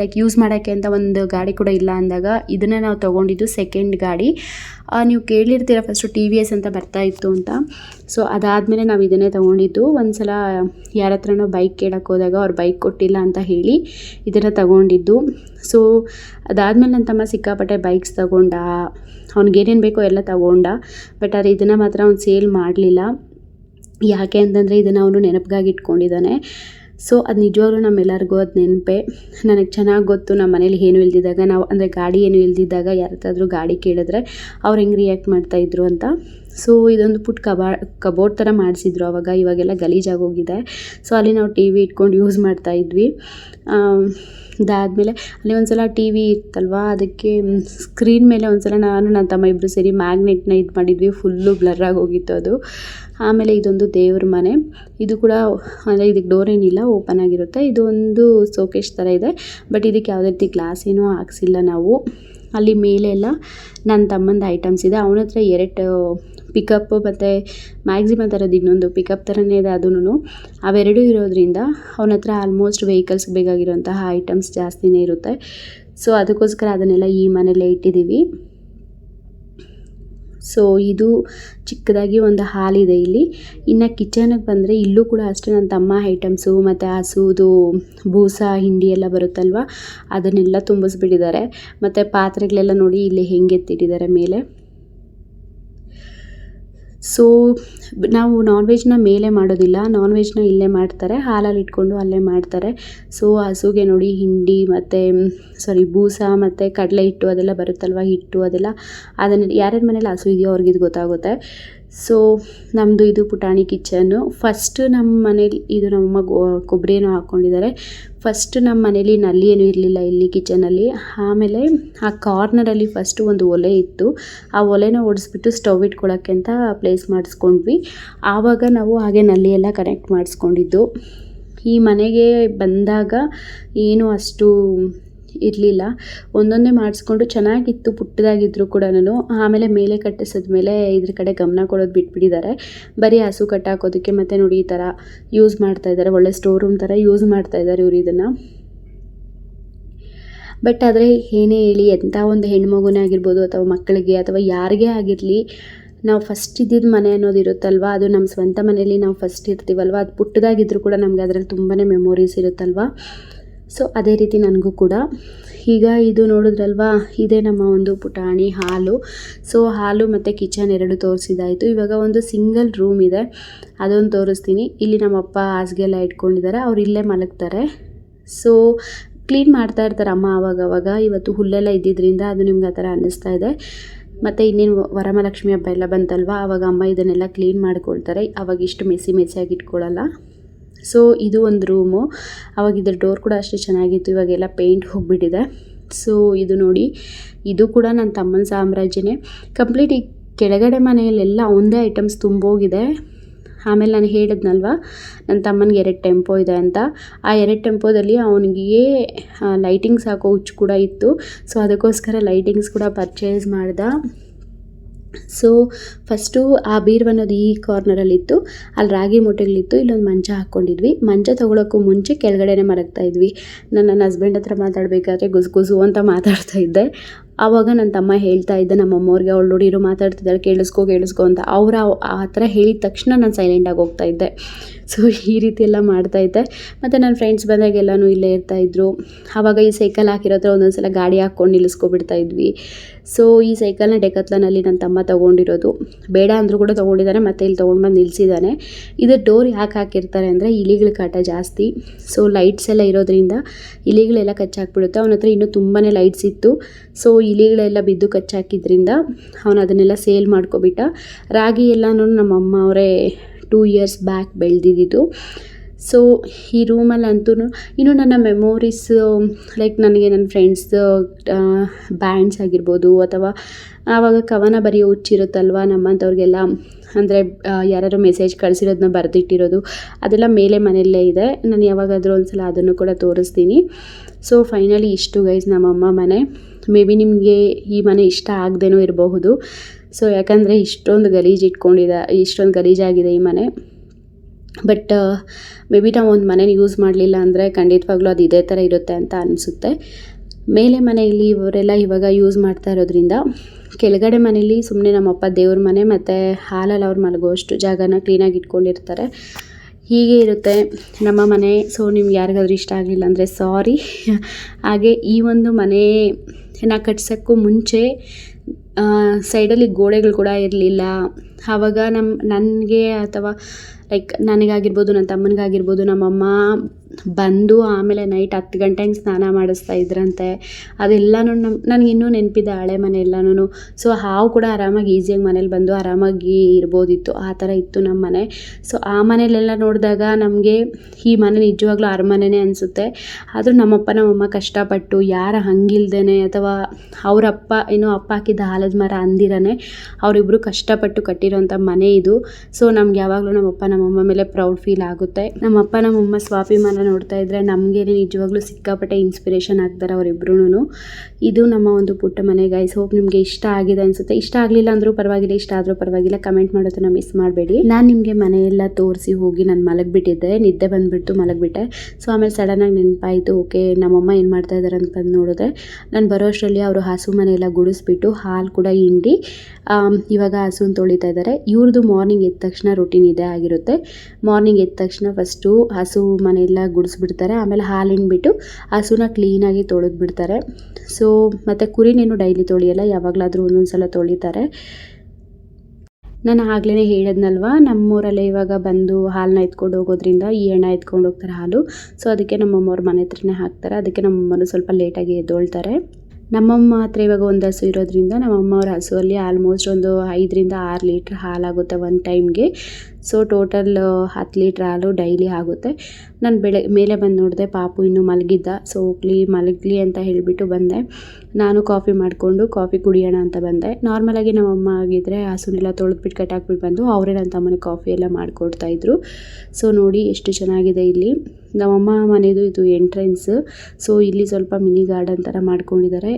ಲೈಕ್ ಯೂಸ್ ಮಾಡೋಕ್ಕೆ ಅಂತ ಒಂದು ಗಾಡಿ ಕೂಡ ಇಲ್ಲ ಅಂದಾಗ ಇದನ್ನೇ ನಾವು ತೊಗೊಂಡಿದ್ದು ಸೆಕೆಂಡ್ ಗಾಡಿ. ನೀವು ಕೇಳಿರ್ತೀರ ಫಸ್ಟು ಟಿ ವಿ ಎಸ್ ಅಂತ ಬರ್ತಾ ಇತ್ತು ಅಂತ. ಸೊ ಅದಾದಮೇಲೆ ನಾವು ಇದನ್ನೇ ತೊಗೊಂಡಿದ್ದು. ಒಂದು ಸಲ ಯಾರ ಹತ್ರನೋ ಬೈಕ್ ಕೇಳಕ್ಕೆ ಹೋದಾಗ ಅವ್ರು ಬೈಕ್ ಕೊಟ್ಟಿಲ್ಲ ಅಂತ ಹೇಳಿ ಇದನ್ನು ತಗೊಂಡಿದ್ದು. ಸೊ ಅದಾದಮೇಲೆ ನನ್ನ ತಮ್ಮ ಸಿಕ್ಕಾಪಟ್ಟೆ ಬೈಕ್ಸ್ ತಗೊಂಡ ಅವ್ನಿಗೇನೇನು ಬೇಕೋ ಎಲ್ಲ ತಗೊಂಡ ಬಟ್ ಆದರೆ ಇದನ್ನು ಮಾತ್ರ ಅವ್ನು ಸೇಲ್ ಮಾಡಲಿಲ್ಲ. ಯಾಕೆ ಅಂತಂದರೆ ಇದನ್ನು ಅವನು ನೆನಪಿಗಾಗಿ ಇಟ್ಕೊಂಡಿದ್ದಾನೆ. ಸೊ ಅದು ನಿಜವಾಗ್ಲೂ ನಮ್ಮೆಲ್ಲರಿಗೂ ಅದು ನೆನಪೆ. ನನಗೆ ಚೆನ್ನಾಗಿ ಗೊತ್ತು ನಮ್ಮ ಮನೇಲಿ ಏನು ಇಲ್ದಿದ್ದಾಗ, ನಾವು ಅಂದರೆ ಗಾಡಿ ಏನು ಇಲ್ದಿದ್ದಾಗ ಯಾರತ್ತಾದ್ರೂ ಗಾಡಿ ಕೇಳಿದ್ರೆ ಅವ್ರು ಹೆಂಗೆ ರಿಯಾಕ್ಟ್ ಮಾಡ್ತಾಯಿದ್ರು ಅಂತ. ಸೊ ಇದೊಂದು ಪುಟ್ ಕಬಾ, ಕಬೋರ್ಡ್ ಥರ ಮಾಡಿಸಿದ್ರು ಅವಾಗ, ಇವಾಗೆಲ್ಲ ಗಲೀಜಾಗೋಗಿದೆ ಸೊ ಅಲ್ಲಿ ನಾವು ಟಿ ವಿ ಇಟ್ಕೊಂಡು ಯೂಸ್ ಮಾಡ್ತಾಯಿದ್ವಿ ಅದಾದಮೇಲೆ ಅಲ್ಲಿ ಒಂದು ಸಲ ಟಿ ವಿ ಇತ್ತಲ್ವಾ, ಅದಕ್ಕೆ ಸ್ಕ್ರೀನ್ ಮೇಲೆ ಒಂದು ಸಲ ನಾನು ನನ್ನ ತಮ್ಮ ಇಬ್ಬರು ಸೇರಿ ಮ್ಯಾಗ್ನೆಟ್ನ ಇದು ಮಾಡಿದ್ವಿ ಫುಲ್ಲು ಬ್ಲರ್ ಹೋಗಿತ್ತು ಅದು. ಆಮೇಲೆ ಇದೊಂದು ದೇವ್ರ ಮನೆ. ಇದು ಕೂಡ, ಅಂದರೆ ಇದಕ್ಕೆ ಡೋರ್ ಏನಿಲ್ಲ ಓಪನ್ ಆಗಿರುತ್ತೆ. ಇದು ಒಂದು ಸೋಕೇಶ್ ಥರ ಇದೆ. ಬಟ್ ಇದಕ್ಕೆ ಯಾವುದೇ ರೀತಿ ಗ್ಲಾಸ್ ಏನೂ ಹಾಕ್ಸಿಲ್ಲ ನಾವು. ಅಲ್ಲಿ ಮೇಲೆ ಎಲ್ಲ ನನ್ನ ತಮ್ಮಂದು ಐಟಮ್ಸ್ ಇದೆ. ಅವನ ಹತ್ರ ಎರಡು ಪಿಕಪ್ ಮತ್ತು ಮ್ಯಾಕ್ಸಿಮಮ್ ಥರದ್ದು ಇನ್ನೊಂದು ಪಿಕಪ್ ಥರನೇ ಇದೆ ಅದೂ ಅವೆರಡೂ ಇರೋದ್ರಿಂದ ಅವನ ಹತ್ರ ಆಲ್ಮೋಸ್ಟ್ ವೆಹಿಕಲ್ಸ್ ಬೇಕಾಗಿರುವಂತಹ ಐಟಮ್ಸ್ ಜಾಸ್ತಿನೇ ಇರುತ್ತೆ. ಸೊ ಅದಕ್ಕೋಸ್ಕರ ಅದನ್ನೆಲ್ಲ ಈ ಮನೆಯಲ್ಲೇ ಇಟ್ಟಿದ್ದೀವಿ ಸೊ ಇದು ಚಿಕ್ಕದಾಗಿ ಒಂದು ಹಾಲಿದೆ ಇಲ್ಲಿ. ಇನ್ನು ಕಿಚನಿಗೆ ಬಂದರೆ ಇಲ್ಲೂ ಕೂಡ ಅಷ್ಟೇ ನನ್ನ ತಮ್ಮ ಐಟಮ್ಸು ಮತ್ತು ಹಸುದು ಬೂಸ, ಹಿಂಡಿ ಎಲ್ಲ ಬರುತ್ತಲ್ವ? ಅದನ್ನೆಲ್ಲ ತುಂಬಿಸ್ಬಿಟ್ಟಿದ್ದಾರೆ. ಮತ್ತು ಪಾತ್ರೆಗಳೆಲ್ಲ ನೋಡಿ ಇಲ್ಲಿ ಹೆಂಗೆ ಎತ್ತಿಟ್ಟಿದ್ದಾರೆ ಮೇಲೆ. ಸೊ ನಾವು ನಾನ್ ವೆಜ್ನ ಮೇಲೆ ಮಾಡೋದಿಲ್ಲ. ನಾನ್ ವೆಜ್ನ ಇಲ್ಲೇ ಮಾಡ್ತಾರೆ. ಹಾಲಲ್ಲಿ ಇಟ್ಕೊಂಡು ಅಲ್ಲೇ ಮಾಡ್ತಾರೆ. ಸೊ ಹಸುಗೆ ನೋಡಿ, ಹಿಂಡಿ ಮತ್ತು ಸಾರಿ ಬೂಸ ಮತ್ತು ಕಡಲೆ ಹಿಟ್ಟು ಅದೆಲ್ಲ ಬರುತ್ತಲ್ವ? ಹಿಟ್ಟು ಅದೆಲ್ಲ. ಅದನ್ನು ಯಾರ್ಯಾರ ಮನೇಲಿ ಹಸು ಇದೆಯೋ ಅವ್ರಿಗೆ ಇದು ಗೊತ್ತಾಗುತ್ತೆ. ಸೊ ನಮ್ಮದು ಇದು ಪುಟಾಣಿ ಕಿಚನ್ನು ಫಸ್ಟ್ ನಮ್ಮ ಮನೇಲಿ, ಇದು ನಮ್ಮ ಕೊಬ್ಬರಿ ಏನೋ ಹಾಕ್ಕೊಂಡಿದ್ದಾರೆ ಫಸ್ಟ್ ನಮ್ಮ ಮನೇಲಿ ನಲ್ಲಿ ಏನೂ ಇರಲಿಲ್ಲ ಇಲ್ಲಿ ಕಿಚನಲ್ಲಿ. ಆಮೇಲೆ ಆ ಕಾರ್ನರಲ್ಲಿ ಫಸ್ಟು ಒಂದು ಒಲೆ ಇತ್ತು. ಆ ಒಲೆನ ಓಡಿಸ್ಬಿಟ್ಟು ಸ್ಟವ್ ಇಟ್ಕೊಳ್ಳೋಕ್ಕೆ ಅಂತ ಪ್ಲೇಸ್ ಮಾಡಿಸ್ಕೊಂಡ್ವಿ. ಆವಾಗ ನಾವು ಹಾಗೆ ನಲ್ಲಿ ಎಲ್ಲ ಕನೆಕ್ಟ್ ಮಾಡಿಸ್ಕೊಂಡಿದ್ದು. ಈ ಮನೆಗೆ ಬಂದಾಗ ಏನು ಅಷ್ಟು ಇರಲಿಲ್ಲ. ಒಂದೊಂದೇ ಮಾಡಿಸ್ಕೊಂಡು ಚೆನ್ನಾಗಿತ್ತು ಪುಟ್ಟದಾಗಿದ್ದರೂ ಕೂಡ ನಾನು ಆಮೇಲೆ ಮೇಲೆ ಕಟ್ಟಿಸಿದ ಮೇಲೆ ಇದ್ರ ಕಡೆ ಗಮನ ಕೊಡೋದು ಬಿಟ್ಬಿಟ್ಟಿದ್ದಾರೆ. ಬರೀ ಹಸು ಕಟ್ಟಾಕೋದಕ್ಕೆ ಮತ್ತು ನೋಡಿ ಈ ಥರ ಯೂಸ್ ಮಾಡ್ತಾ ಇದ್ದಾರೆ. ಒಳ್ಳೆ ಸ್ಟೋರ್ ರೂಮ್ ಥರ ಯೂಸ್ ಮಾಡ್ತಾ ಇದ್ದಾರೆ ಇವರು ಇದನ್ನು. ಬಟ್ ಆದರೆ ಏನೇ ಹೇಳಿ ಎಂಥ ಒಂದು ಹೆಣ್ಮಗುನೇ ಆಗಿರ್ಬೋದು ಅಥವಾ ಮಕ್ಕಳಿಗೆ ಅಥವಾ ಯಾರಿಗೇ ಆಗಿರಲಿ, ನಾವು ಫಸ್ಟ್ ಇದ್ದಿದ್ದ ಮನೆ ಅನ್ನೋದು ಇರುತ್ತಲ್ವ? ಅದು ನಮ್ಮ ಸ್ವಂತ ಮನೆಯಲ್ಲಿ ನಾವು ಫಸ್ಟ್ ಇರ್ತೀವಲ್ವ? ಅದು ಪುಟ್ಟದಾಗಿದ್ದರೂ ಕೂಡ ನಮಗೆ ಅದರಲ್ಲಿ ತುಂಬಾ ಮೆಮೊರೀಸ್ ಇರುತ್ತಲ್ವ? ಸೊ ಅದೇ ರೀತಿ ನನಗೂ ಕೂಡ. ಈಗ ಇದು ನೋಡಿದ್ರಲ್ವಾ? ಇದೇ ನಮ್ಮ ಒಂದು ಪುಟಾಣಿ, ಹಾಲು. ಸೊ ಹಾಲು ಮತ್ತು ಕಿಚನ್ ಎರಡು ತೋರಿಸಿದಾಯಿತು. ಇವಾಗ ಒಂದು ಸಿಂಗಲ್ ರೂಮ್ ಇದೆ. ಅದೊಂದು ತೋರಿಸ್ತೀನಿ. ಇಲ್ಲಿ ನಮ್ಮಪ್ಪ ಹಾಸಿಗೆ ಎಲ್ಲ ಇಟ್ಕೊಂಡಿದ್ದಾರೆ. ಅವ್ರು ಇಲ್ಲೇ ಮಲಗ್ತಾರೆ. ಸೊ ಕ್ಲೀನ್ ಮಾಡ್ತಾ ಇರ್ತಾರೆ ಅಮ್ಮ ಆವಾಗ ಅವಾಗ ಇವತ್ತು ಹುಲ್ಲೆಲ್ಲ ಇದ್ದಿದ್ದರಿಂದ ಅದು ನಿಮ್ಗೆ ಆ ಥರ ಅನ್ನಿಸ್ತಾ ಇದೆ. ಮತ್ತು ಇನ್ನೇನು ವರಮಹಾಲಕ್ಷ್ಮಿ ಹಬ್ಬ ಎಲ್ಲ ಬಂತಲ್ವ? ಆವಾಗ ಅಮ್ಮ ಇದನ್ನೆಲ್ಲ ಕ್ಲೀನ್ ಮಾಡ್ಕೊಳ್ತಾರೆ. ಅವಾಗ ಇಷ್ಟು ಮೆಸಿ ಮೆಸಿಯಾಗಿ ಇಟ್ಕೊಳ್ಳಲ್ಲ. ಸೊ ಇದು ಒಂದು ರೂಮು. ಅವಾಗ ಇದ್ರ ಡೋರ್ ಕೂಡ ಅಷ್ಟೇ ಚೆನ್ನಾಗಿತ್ತು. ಇವಾಗೆಲ್ಲ ಪೇಂಟ್ ಹೋಗಿಬಿಟ್ಟಿದೆ. ಸೊ ಇದು ನೋಡಿ, ಇದು ಕೂಡ ನನ್ನ ತಮ್ಮನ ಸಾಮ್ರಾಜ್ಯನೇ. ಕಂಪ್ಲೀಟ್ ಈ ಕೆಳಗಡೆ ಮನೆಯಲ್ಲೆಲ್ಲ ಒಂದೇ ಐಟಮ್ಸ್ ತುಂಬೋಗಿದೆ. ಆಮೇಲೆ ನಾನು ಹೇಳಿದ್ನಲ್ವ ನನ್ನ ತಮ್ಮನಿಗೆ ಎರಡು ಟೆಂಪೋ ಇದೆ ಅಂತ. ಆ ಎರಡು ಟೆಂಪೋದಲ್ಲಿ ಅವನಿಗೆ ಲೈಟಿಂಗ್ಸ್ ಹಾಕೋ ಹುಚ್ಚು ಕೂಡ ಇತ್ತು. ಸೊ ಅದಕ್ಕೋಸ್ಕರ ಲೈಟಿಂಗ್ಸ್ ಕೂಡ ಪರ್ಚೇಸ್ ಮಾಡ್ದೆ. ಸೊ ಫಸ್ಟು ಆ ಬೀರು ಅನ್ನೋದು ಈ ಕಾರ್ನರಲ್ಲಿತ್ತು ಅಲ್ಲಿ ರಾಗಿ ಮೂಟೆಗಳಿತ್ತು ಇಲ್ಲೊಂದು ಮಂಚ ಹಾಕ್ಕೊಂಡಿದ್ವಿ. ಮಂಚ ತೊಗೊಳಕ್ಕೂ ಮುಂಚೆ ಕೆಳಗಡೆನೆ ಮರಗ್ತಾ ಇದ್ವಿ. ನಾನು ನನ್ನ ಹಸ್ಬೆಂಡ್ ಹತ್ರ ಮಾತಾಡಬೇಕಾದ್ರೆ ಗುಸು ಗುಸು ಅಂತ ಮಾತಾಡ್ತಾ ಇದ್ದೆ. ಆವಾಗ ನನ್ನ ತಮ್ಮ ಹೇಳ್ತಾ ಇದ್ದೆ ನಮ್ಮ ಅಮ್ಮವ್ರಿಗೆ ಅವಳು ನೋಡಿರು ಮಾತಾಡ್ತಿದ್ದಾಳೆ. ಕೇಳಿಸ್ಕೋ, ಕೇಳಿಸ್ಕೊ ಅಂತ. ಅವ್ರು ಆ ಥರ ಹೇಳಿದ ತಕ್ಷಣ ನಾನು ಸೈಲೆಂಟಾಗಿ ಹೋಗ್ತಾ ಇದ್ದೆ. ಸೊ ಈ ರೀತಿ ಎಲ್ಲ ಮಾಡ್ತಾಯಿದ್ದೆ ಮತ್ತು ನನ್ನ ಫ್ರೆಂಡ್ಸ್ ಬಂದಾಗೆಲ್ಲನೂ ಇಲ್ಲೇ ಇರ್ತಾಯಿದ್ರು ಆವಾಗ ಈ ಸೈಕಲ್ ಹಾಕಿರೋ ಹತ್ರ ಒಂದೊಂದು ಸಲ ಗಾಡಿ ಹಾಕ್ಕೊಂಡು ನಿಲ್ಲಿಸ್ಕೊಬಿಡ್ತಾ ಇದ್ವಿ. ಸೊ ಈ ಸೈಕಲ್ನ ಡೆಕತ್ಲನಲ್ಲಿ ನನ್ನ ತಮ್ಮ ತೊಗೊಂಡಿರೋದು. ಬೇಡ ಅಂದರೂ ಕೂಡ ತೊಗೊಂಡಿದ್ದಾನೆ ಮತ್ತು ಇಲ್ಲಿ ತೊಗೊಂಡು ಬಂದು ನಿಲ್ಲಿಸಿದ್ದಾನೆ ಇದು ಡೋರ್ ಯಾಕೆ ಹಾಕಿರ್ತಾರೆ ಅಂದರೆ ಇಲಿಗಳ ಕಾಟ ಜಾಸ್ತಿ. ಸೊ ಲೈಟ್ಸ್ ಎಲ್ಲ ಇರೋದ್ರಿಂದ ಇಲಿಗಳೆಲ್ಲ ಕಚ್ಚಾಕ್ಬಿಡುತ್ತೆ. ಅವನ ಹತ್ರ ಇನ್ನೂ ತುಂಬಾ ಲೈಟ್ಸ್ ಇತ್ತು. ಸೊ ಇಲಿಗಳೆಲ್ಲ ಬಿದ್ದು ಕಚ್ಚಾಕಿದ್ರಿಂದ ಅವನು ಅದನ್ನೆಲ್ಲ ಸೇಲ್ ಮಾಡ್ಕೊಬಿಟ್ಟ. ರಾಗಿ ಎಲ್ಲನೂ ನಮ್ಮ ಅಮ್ಮ ಅವರೇ ಟೂ ಇಯರ್ಸ್ ಬ್ಯಾಕ್ ಬೆಳೆದಿದ್ದು ಸೊ ಈ ರೂಮಲ್ಲಂತೂ ಇನ್ನು ನನ್ನ ಮೆಮೊರೀಸ್ ಲೈಕ್ ನನಗೆ ನನ್ನ ಫ್ರೆಂಡ್ಸ್ ಬ್ಯಾಂಡ್ಸ್ ಆಗಿರ್ಬೋದು ಅಥವಾ ಆವಾಗ ಕವನ ಬರೆಯೋ ಹುಚ್ಚಿರುತ್ತಲ್ವ ನಮ್ಮಂಥವ್ರಿಗೆಲ್ಲ ಅಂದರೆ ಯಾರು ಮೆಸೇಜ್ ಕಳಿಸಿರೋದನ್ನ ಬರೆದಿಟ್ಟಿರೋದು ಅದೆಲ್ಲ ಮೇಲೆ ಮನೆಯಲ್ಲೇ ಇದೆ. ನಾನು ಯಾವಾಗಾದರೂ ಒಂದು ಸಲ ಅದನ್ನು ಕೂಡ ತೋರಿಸ್ತೀನಿ. ಸೊ ಫೈನಲಿ ಇಷ್ಟು ಗೈಸ್ ನಮ್ಮಮ್ಮ ಮನೆ. ಮೇ ಬಿ ನಿಮಗೆ ಈ ಮನೆ ಇಷ್ಟ ಆಗದೇನೂ ಇರಬಹುದು. ಸೊ ಯಾಕಂದರೆ ಇಷ್ಟೊಂದು ಗಲೀಜು ಇಟ್ಕೊಂಡಿದೆ, ಇಷ್ಟೊಂದು ಗಲೀಜಾಗಿದೆ ಈ ಮನೆ. ಬಟ್ ಮೇ ಬಿ ನಾವು ಒಂದು ಮನೇನ ಯೂಸ್ ಮಾಡಲಿಲ್ಲ ಅಂದರೆ ಖಂಡಿತವಾಗ್ಲೂ ಅದು ಇದೇ ಥರ ಇರುತ್ತೆ ಅಂತ ಅನಿಸುತ್ತೆ. ಮೇಲೆ ಮನೆಯಲ್ಲಿ ಇವರೆಲ್ಲ ಇವಾಗ ಯೂಸ್ ಮಾಡ್ತಾ ಇರೋದ್ರಿಂದ ಕೆಳಗಡೆ ಮನೇಲಿ ಸುಮ್ಮನೆ ನಮ್ಮಪ್ಪ ದೇವ್ರ ಮನೆ ಮತ್ತು ಹಾಲಲ್ಲಿ ಅವ್ರು ಮಲಗುವಷ್ಟು ಜಾಗನ ಕ್ಲೀನಾಗಿ ಇಟ್ಕೊಂಡಿರ್ತಾರೆ. ಹೀಗೆ ಇರುತ್ತೆ ನಮ್ಮ ಮನೆ. ಸೊ ನಿಮ್ಗೆ ಯಾರಿಗಾದ್ರೂ ಇಷ್ಟ ಆಗಲಿಲ್ಲ ಅಂದರೆ ಸಾರಿ ಹಾಗೆ ಈ ಒಂದು ಮನೆನ ಕಟ್ಸೋಕ್ಕೂ ಮುಂಚೆ ಸೈಡಲ್ಲಿ ಗೋಡೆಗಳು ಕೂಡ ಇರಲಿಲ್ಲ. ಆವಾಗ ನಮ್ಮ ನನಗೆ ಅಥವಾ ಲೈಕ್ ನನಗಾಗಿರ್ಬೋದು ನನ್ನ ತಮ್ಮನಿಗಾಗಿರ್ಬೋದು ನಮ್ಮಮ್ಮ ಬಂದು ಆಮೇಲೆ ನೈಟ್ ಹತ್ತು ಗಂಟೆ ಹಂಗೆ ಸ್ನಾನ ಮಾಡಿಸ್ತಾ ಇದ್ರಂತೆ. ಅದೆಲ್ಲನೂ ನಮ್ಮ ನನಗೆ ಇನ್ನೂ ನೆನಪಿದೆ ಹಳೆ ಮನೆ ಎಲ್ಲನೂ ಸೊ ಹಾವು ಕೂಡ ಆರಾಮಾಗಿ ಈಸಿಯಾಗಿ ಮನೇಲಿ ಬಂದು ಆರಾಮಾಗಿ ಇರ್ಬೋದಿತ್ತು. ಆ ಥರ ಇತ್ತು ನಮ್ಮ ಮನೆ. ಸೊ ಆ ಮನೇಲೆಲ್ಲ ನೋಡಿದಾಗ ನಮಗೆ ಈ ಮನೆ ನಿಜವಾಗ್ಲೂ ಅರಮನೆನೇ ಅನಿಸುತ್ತೆ. ಆದರೂ ನಮ್ಮಪ್ಪ, ನಮ್ಮಮ್ಮ ಕಷ್ಟಪಟ್ಟು ಯಾರ ಹಂಗಿಲ್ದೇನೆ ಅಥವಾ ಅವರಪ್ಪ ಏನೋ ಅಪ್ಪ ಹಾಕಿದ್ದ ಹಾಲದ ಮರ ಅಂದಿರನೇ ಅವರಿಬ್ಬರು ಕಷ್ಟಪಟ್ಟು ಕಟ್ಟಿರೋಂಥ ಮನೆ ಇದು. ಸೊ ನಮ್ಗೆ ಯಾವಾಗಲೂ ನಮ್ಮಪ್ಪ, ನಮ್ಮಮ್ಮ ಮೇಲೆ ಪ್ರೌಡ್ ಫೀಲ್ ಆಗುತ್ತೆ. ನಮ್ಮಪ್ಪ, ನಮ್ಮಮ್ಮ ಸ್ವಾಭಿಮಾನ ನೋಡ್ತಾ ಇದ್ದರೆ ನಮಗೆ ನಿಜವಾಗ್ಲೂ ಸಿಕ್ಕಾಪಟ್ಟೆ ಇನ್ಸ್ಪಿರೇಷನ್ ಆಗ್ತಾರೆ ಅವರಿಬ್ರು ಇದು ನಮ್ಮ ಒಂದು ಪುಟ್ಟ ಮನೆ ಗೈಸ್ ಹೋಪ್ ನಿಮಗೆ ಇಷ್ಟ ಆಗಿದೆ ಅನಿಸುತ್ತೆ. ಇಷ್ಟ ಆಗಲಿಲ್ಲ ಅಂದರೂ ಪರವಾಗಿಲ್ಲ, ಇಷ್ಟ ಆದರೂ ಪರವಾಗಿಲ್ಲ ಕಮೆಂಟ್ ಮಾಡೋದನ್ನ ಮಿಸ್ ಮಾಡಬೇಡಿ. ನಾನು ನಿಮಗೆ ಮನೆಯೆಲ್ಲ ತೋರಿಸಿ ಹೋಗಿ ನಾನು ಮಲಗಿಬಿಟ್ಟಿದ್ದೆ. ನಿದ್ದೆ ಬಂದುಬಿಟ್ಟು ಮಲಗಿಬಿಟ್ಟೆ. ಸೊ ಆಮೇಲೆ ಸಡನ್ನಾಗಿ ನೆನಪಾಯಿತು ಓಕೆ ನಮ್ಮಮ್ಮ ಏನು ಮಾಡ್ತಾ ಇದ್ದಾರೆ ಅಂತ ನೋಡಿದೆ. ನಾನು ಬರೋ ಅಷ್ಟರಲ್ಲಿ ಅವರು ಹಸು ಮನೆಯೆಲ್ಲ ಗುಡಿಸ್ಬಿಟ್ಟು ಹಾಲು ಕೂಡ ಹಿಂಡಿ ಇವಾಗ ಹಸುನ ತೊಳಿತಾ ಇದ್ದಾರೆ ಇವ್ರದ್ದು ಮಾರ್ನಿಂಗ್ ಎದ್ದ ತಕ್ಷಣ ರೂಟೀನ್ ಇದೇ ಆಗಿರುತ್ತೆ. ಮಾರ್ನಿಂಗ್ ಎದ್ದ ತಕ್ಷಣ ಫಸ್ಟು ಹಸು ಮನೆಯೆಲ್ಲ ಗುಡಿಸ್ಬಿಡ್ತಾರೆ. ಆಮೇಲೆ ಹಾಲು ಹಿಂಡ್ಬಿಟ್ಟು ಹಸುನ ಕ್ಲೀನಾಗಿ ತೊಳೆದು ಬಿಡ್ತಾರೆ ಸೊ ಮತ್ತು ಕುರಿನೇನು ಡೈಲಿ ತೊಳೆಯಲ್ಲ, ಯಾವಾಗಲಾದರೂ ಒಂದೊಂದು ಸಲ ತೊಳಿತಾರೆ. ನಾನು ಆಗ್ಲೇ ಹೇಳಿದ್ನಲ್ವ, ನಮ್ಮೂರಲ್ಲೇ ಇವಾಗ ಬಂದು ಹಾಲನ್ನ ಎತ್ಕೊಂಡು ಹೋಗೋದ್ರಿಂದ ಈ ಎಣ್ಣೆ ಎತ್ಕೊಂಡು ಹೋಗ್ತಾರೆ ಹಾಲು. ಸೊ ಅದಕ್ಕೆ ನಮ್ಮಮ್ಮವ್ರ ಮನೆ ಹತ್ರನೇ ಹಾಕ್ತಾರೆ. ಅದಕ್ಕೆ ನಮ್ಮಮ್ಮನು ಸ್ವಲ್ಪ ಲೇಟಾಗಿ ಎದ್ದೊಳ್ತಾರೆ. ನಮ್ಮಮ್ಮ ಹತ್ರ ಇವಾಗ ಒಂದು ಹಸು ಇರೋದ್ರಿಂದ ನಮ್ಮಮ್ಮ ಅವ್ರ ಹಸುವಲ್ಲಿ ಆಲ್ಮೋಸ್ಟ್ ಒಂದು ಐದರಿಂದ ಆರು ಲೀಟ್ರ್ ಹಾಲಾಗುತ್ತೆ ಒಂದು ಟೈಮ್ಗೆ ಸೊ ಟೋಟಲ್ ಹತ್ತು ಲೀಟ್ರ್ ಹಾಲು ಡೈಲಿ ಆಗುತ್ತೆ. ನಾನು ಬೆಳೆ ಮೇಲೆ ಬಂದು ನೋಡಿದೆ, ಪಾಪು ಇನ್ನೂ ಮಲಗಿದ್ದ. ಸೊ ಹೋಗ್ಲಿ, ಮಲಗಲಿ ಅಂತ ಹೇಳಿಬಿಟ್ಟು ಬಂದೆ. ನಾನು ಕಾಫಿ ಮಾಡಿಕೊಂಡು, ಕಾಫಿ ಕುಡಿಯೋಣ ಅಂತ ಬಂದೆ. ನಾರ್ಮಲಾಗಿ ನಮ್ಮಮ್ಮ ಆಗಿದ್ದರೆ ಹಸುನೆಲ್ಲ ತೊಳೆದ್ಬಿಟ್ಟು ಕಟ್ಟಾಕ್ಬಿಟ್ಟು ಬಂದು ಅವರೇ ನನ್ನ ತಮ್ಮನಿಗೆ ಕಾಫಿ ಎಲ್ಲ ಮಾಡಿಕೊಡ್ತಾಯಿದ್ರು ಸೊ ನೋಡಿ ಎಷ್ಟು ಚೆನ್ನಾಗಿದೆ ಇಲ್ಲಿ. ನಮ್ಮಮ್ಮ ಮನೆಯದು ಇದು ಎಂಟ್ರೆನ್ಸ್ ಸೊ ಇಲ್ಲಿ ಸ್ವಲ್ಪ ಮಿನಿ ಗಾರ್ಡನ್ ಥರ ಮಾಡ್ಕೊಂಡಿದ್ದಾರೆ.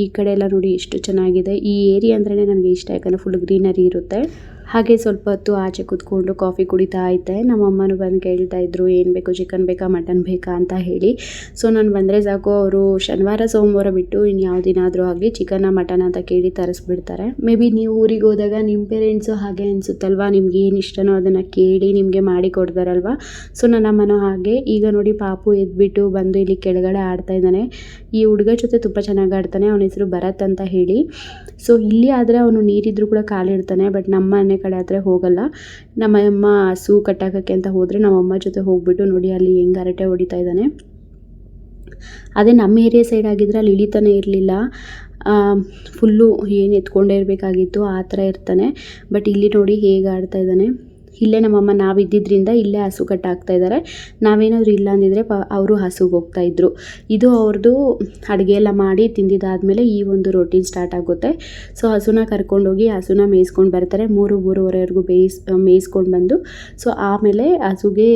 ಈ ಕಡೆ ಎಲ್ಲ ನೋಡಿ ಎಷ್ಟು ಚೆನ್ನಾಗಿದೆ. ಈ ಏರಿಯಾ ಅಂದ್ರೇ ನನಗೆ ಇಷ್ಟ, ಯಾಕಂದರೆ ಫುಲ್ ಗ್ರೀನರಿ ಇರುತ್ತೆ. ಹಾಗೆ ಸ್ವಲ್ಪ ಹೊತ್ತು ಆಚೆ ಕೂತ್ಕೊಂಡು ಕಾಫಿ ಕುಡಿತಾ ಇದ್ದೆ. ನಮ್ಮಮ್ಮನೂ ಬಂದು ಕೇಳ್ತಾ ಇದ್ರು, ಏನು ಬೇಕು ಚಿಕನ್ ಬೇಕಾ ಮಟನ್ ಬೇಕಾ ಅಂತ ಹೇಳಿ. ಸೊ ನಾನು ಬಂದರೆ ಸಾಕು, ಅವರು ಶನಿವಾರ, ಸೋಮವಾರ ಬಿಟ್ಟು ಇನ್ನು ಯಾವ ದಿನ ಆದರೂ ಆಗಲಿ ಚಿಕನ್ನ ಮಟನ್ ಅಂತ ಕೇಳಿ ತರಿಸ್ಬಿಡ್ತಾರೆ. ಮೇ ಬಿ ನೀವು ಊರಿಗೆ ಹೋದಾಗ ನಿಮ್ಮ ಪೇರೆಂಟ್ಸು ಹಾಗೆ ಅನಿಸುತ್ತಲ್ವಾ? ನಿಮ್ಗೆ ಏನು ಇಷ್ಟನೋ ಅದನ್ನು ಕೇಳಿ ನಿಮಗೆ ಮಾಡಿ ಕೊಡ್ತಾರಲ್ವ? ಸೊ ನನ್ನ ಅಮ್ಮನೂ ಹಾಗೆ. ಈಗ ನೋಡಿ ಪಾಪು ಎದ್ಬಿಟ್ಟು ಬಂದು ಇಲ್ಲಿ ಕೆಳಗಡೆ ಆಡ್ತಾ ಇದ್ದಾನೆ. ಈ ಹುಡುಗ ಜೊತೆ ತುಂಬ ಚೆನ್ನಾಗಿ ಆಡ್ತಾನೆ, ಅವನ ಹೆಸರು ಭರತ್ ಅಂತ ಹೇಳಿ. ಸೊ ಇಲ್ಲಿ ಆದರೆ ಅವನು ನೀರಿದ್ರು ಕೂಡ ಕಾಲಿಡ್ತಾನೆ ಬಟ್ ನಮ್ಮ ಮನೆ ಕಡೆ ಆದರೆ ಹೋಗಲ್ಲ. ನಮ್ಮ ಅಮ್ಮ ಹಸು ಕಟ್ಟಾಕಕ್ಕೆ ಅಂತ ಹೋದರೆ ನಮ್ಮಮ್ಮ ಜೊತೆ ಹೋಗ್ಬಿಟ್ಟು ನೋಡಿ ಅಲ್ಲಿ ಹೆಂಗೆ ಹರಟೆ ಹೊಡಿತಾ ಇದ್ದಾನೆ. ಅದೇ ನಮ್ಮ ಏರಿಯಾ ಸೈಡ್ ಆಗಿದ್ರೆ ಅಲ್ಲಿ ಇಳಿತಾನೆ ಇರಲಿಲ್ಲ. ಫುಲ್ಲು ಏನು ಎತ್ಕೊಂಡೇ ಇರಬೇಕಾಗಿತ್ತು, ಆ ಥರ ಇರ್ತಾನೆ. ಬಟ್ ಇಲ್ಲಿ ನೋಡಿ ಹೇಗೆ ಆಡ್ತಾ ಇದ್ದಾನೆ. ಇಲ್ಲೇ ನಮ್ಮಮ್ಮ ನಾವು ಇದ್ದಿದ್ದರಿಂದ ಇಲ್ಲೇ ಹಸು ಕಟ್ಟಾಗ್ತಾ ಇದ್ದಾರೆ. ನಾವೇನಾದರೂ ಇಲ್ಲ ಅಂದಿದ್ರೆ ಪ, ಅವರು ಹಸುಗೆ ಹೋಗ್ತಾಯಿದ್ರು ಇದು ಅವ್ರದ್ದು ಅಡುಗೆ ಎಲ್ಲ ಮಾಡಿ ತಿಂದಿದ್ದಾದಮೇಲೆ ಈ ಒಂದು ರೊಟೀನ್ ಸ್ಟಾರ್ಟ್ ಆಗುತ್ತೆ. ಸೊ ಹಸುನ ಕರ್ಕೊಂಡೋಗಿ ಹಸುನ ಮೇಯಿಸ್ಕೊಂಡು ಬರ್ತಾರೆ. ಮೂರು, ಮೂರುವರೆವರೆಗೂ ಬೇಯಿಸ್, ಮೇಯಿಸ್ಕೊಂಡು ಬಂದು ಸೊ ಆಮೇಲೆ ಹಸುಗೆ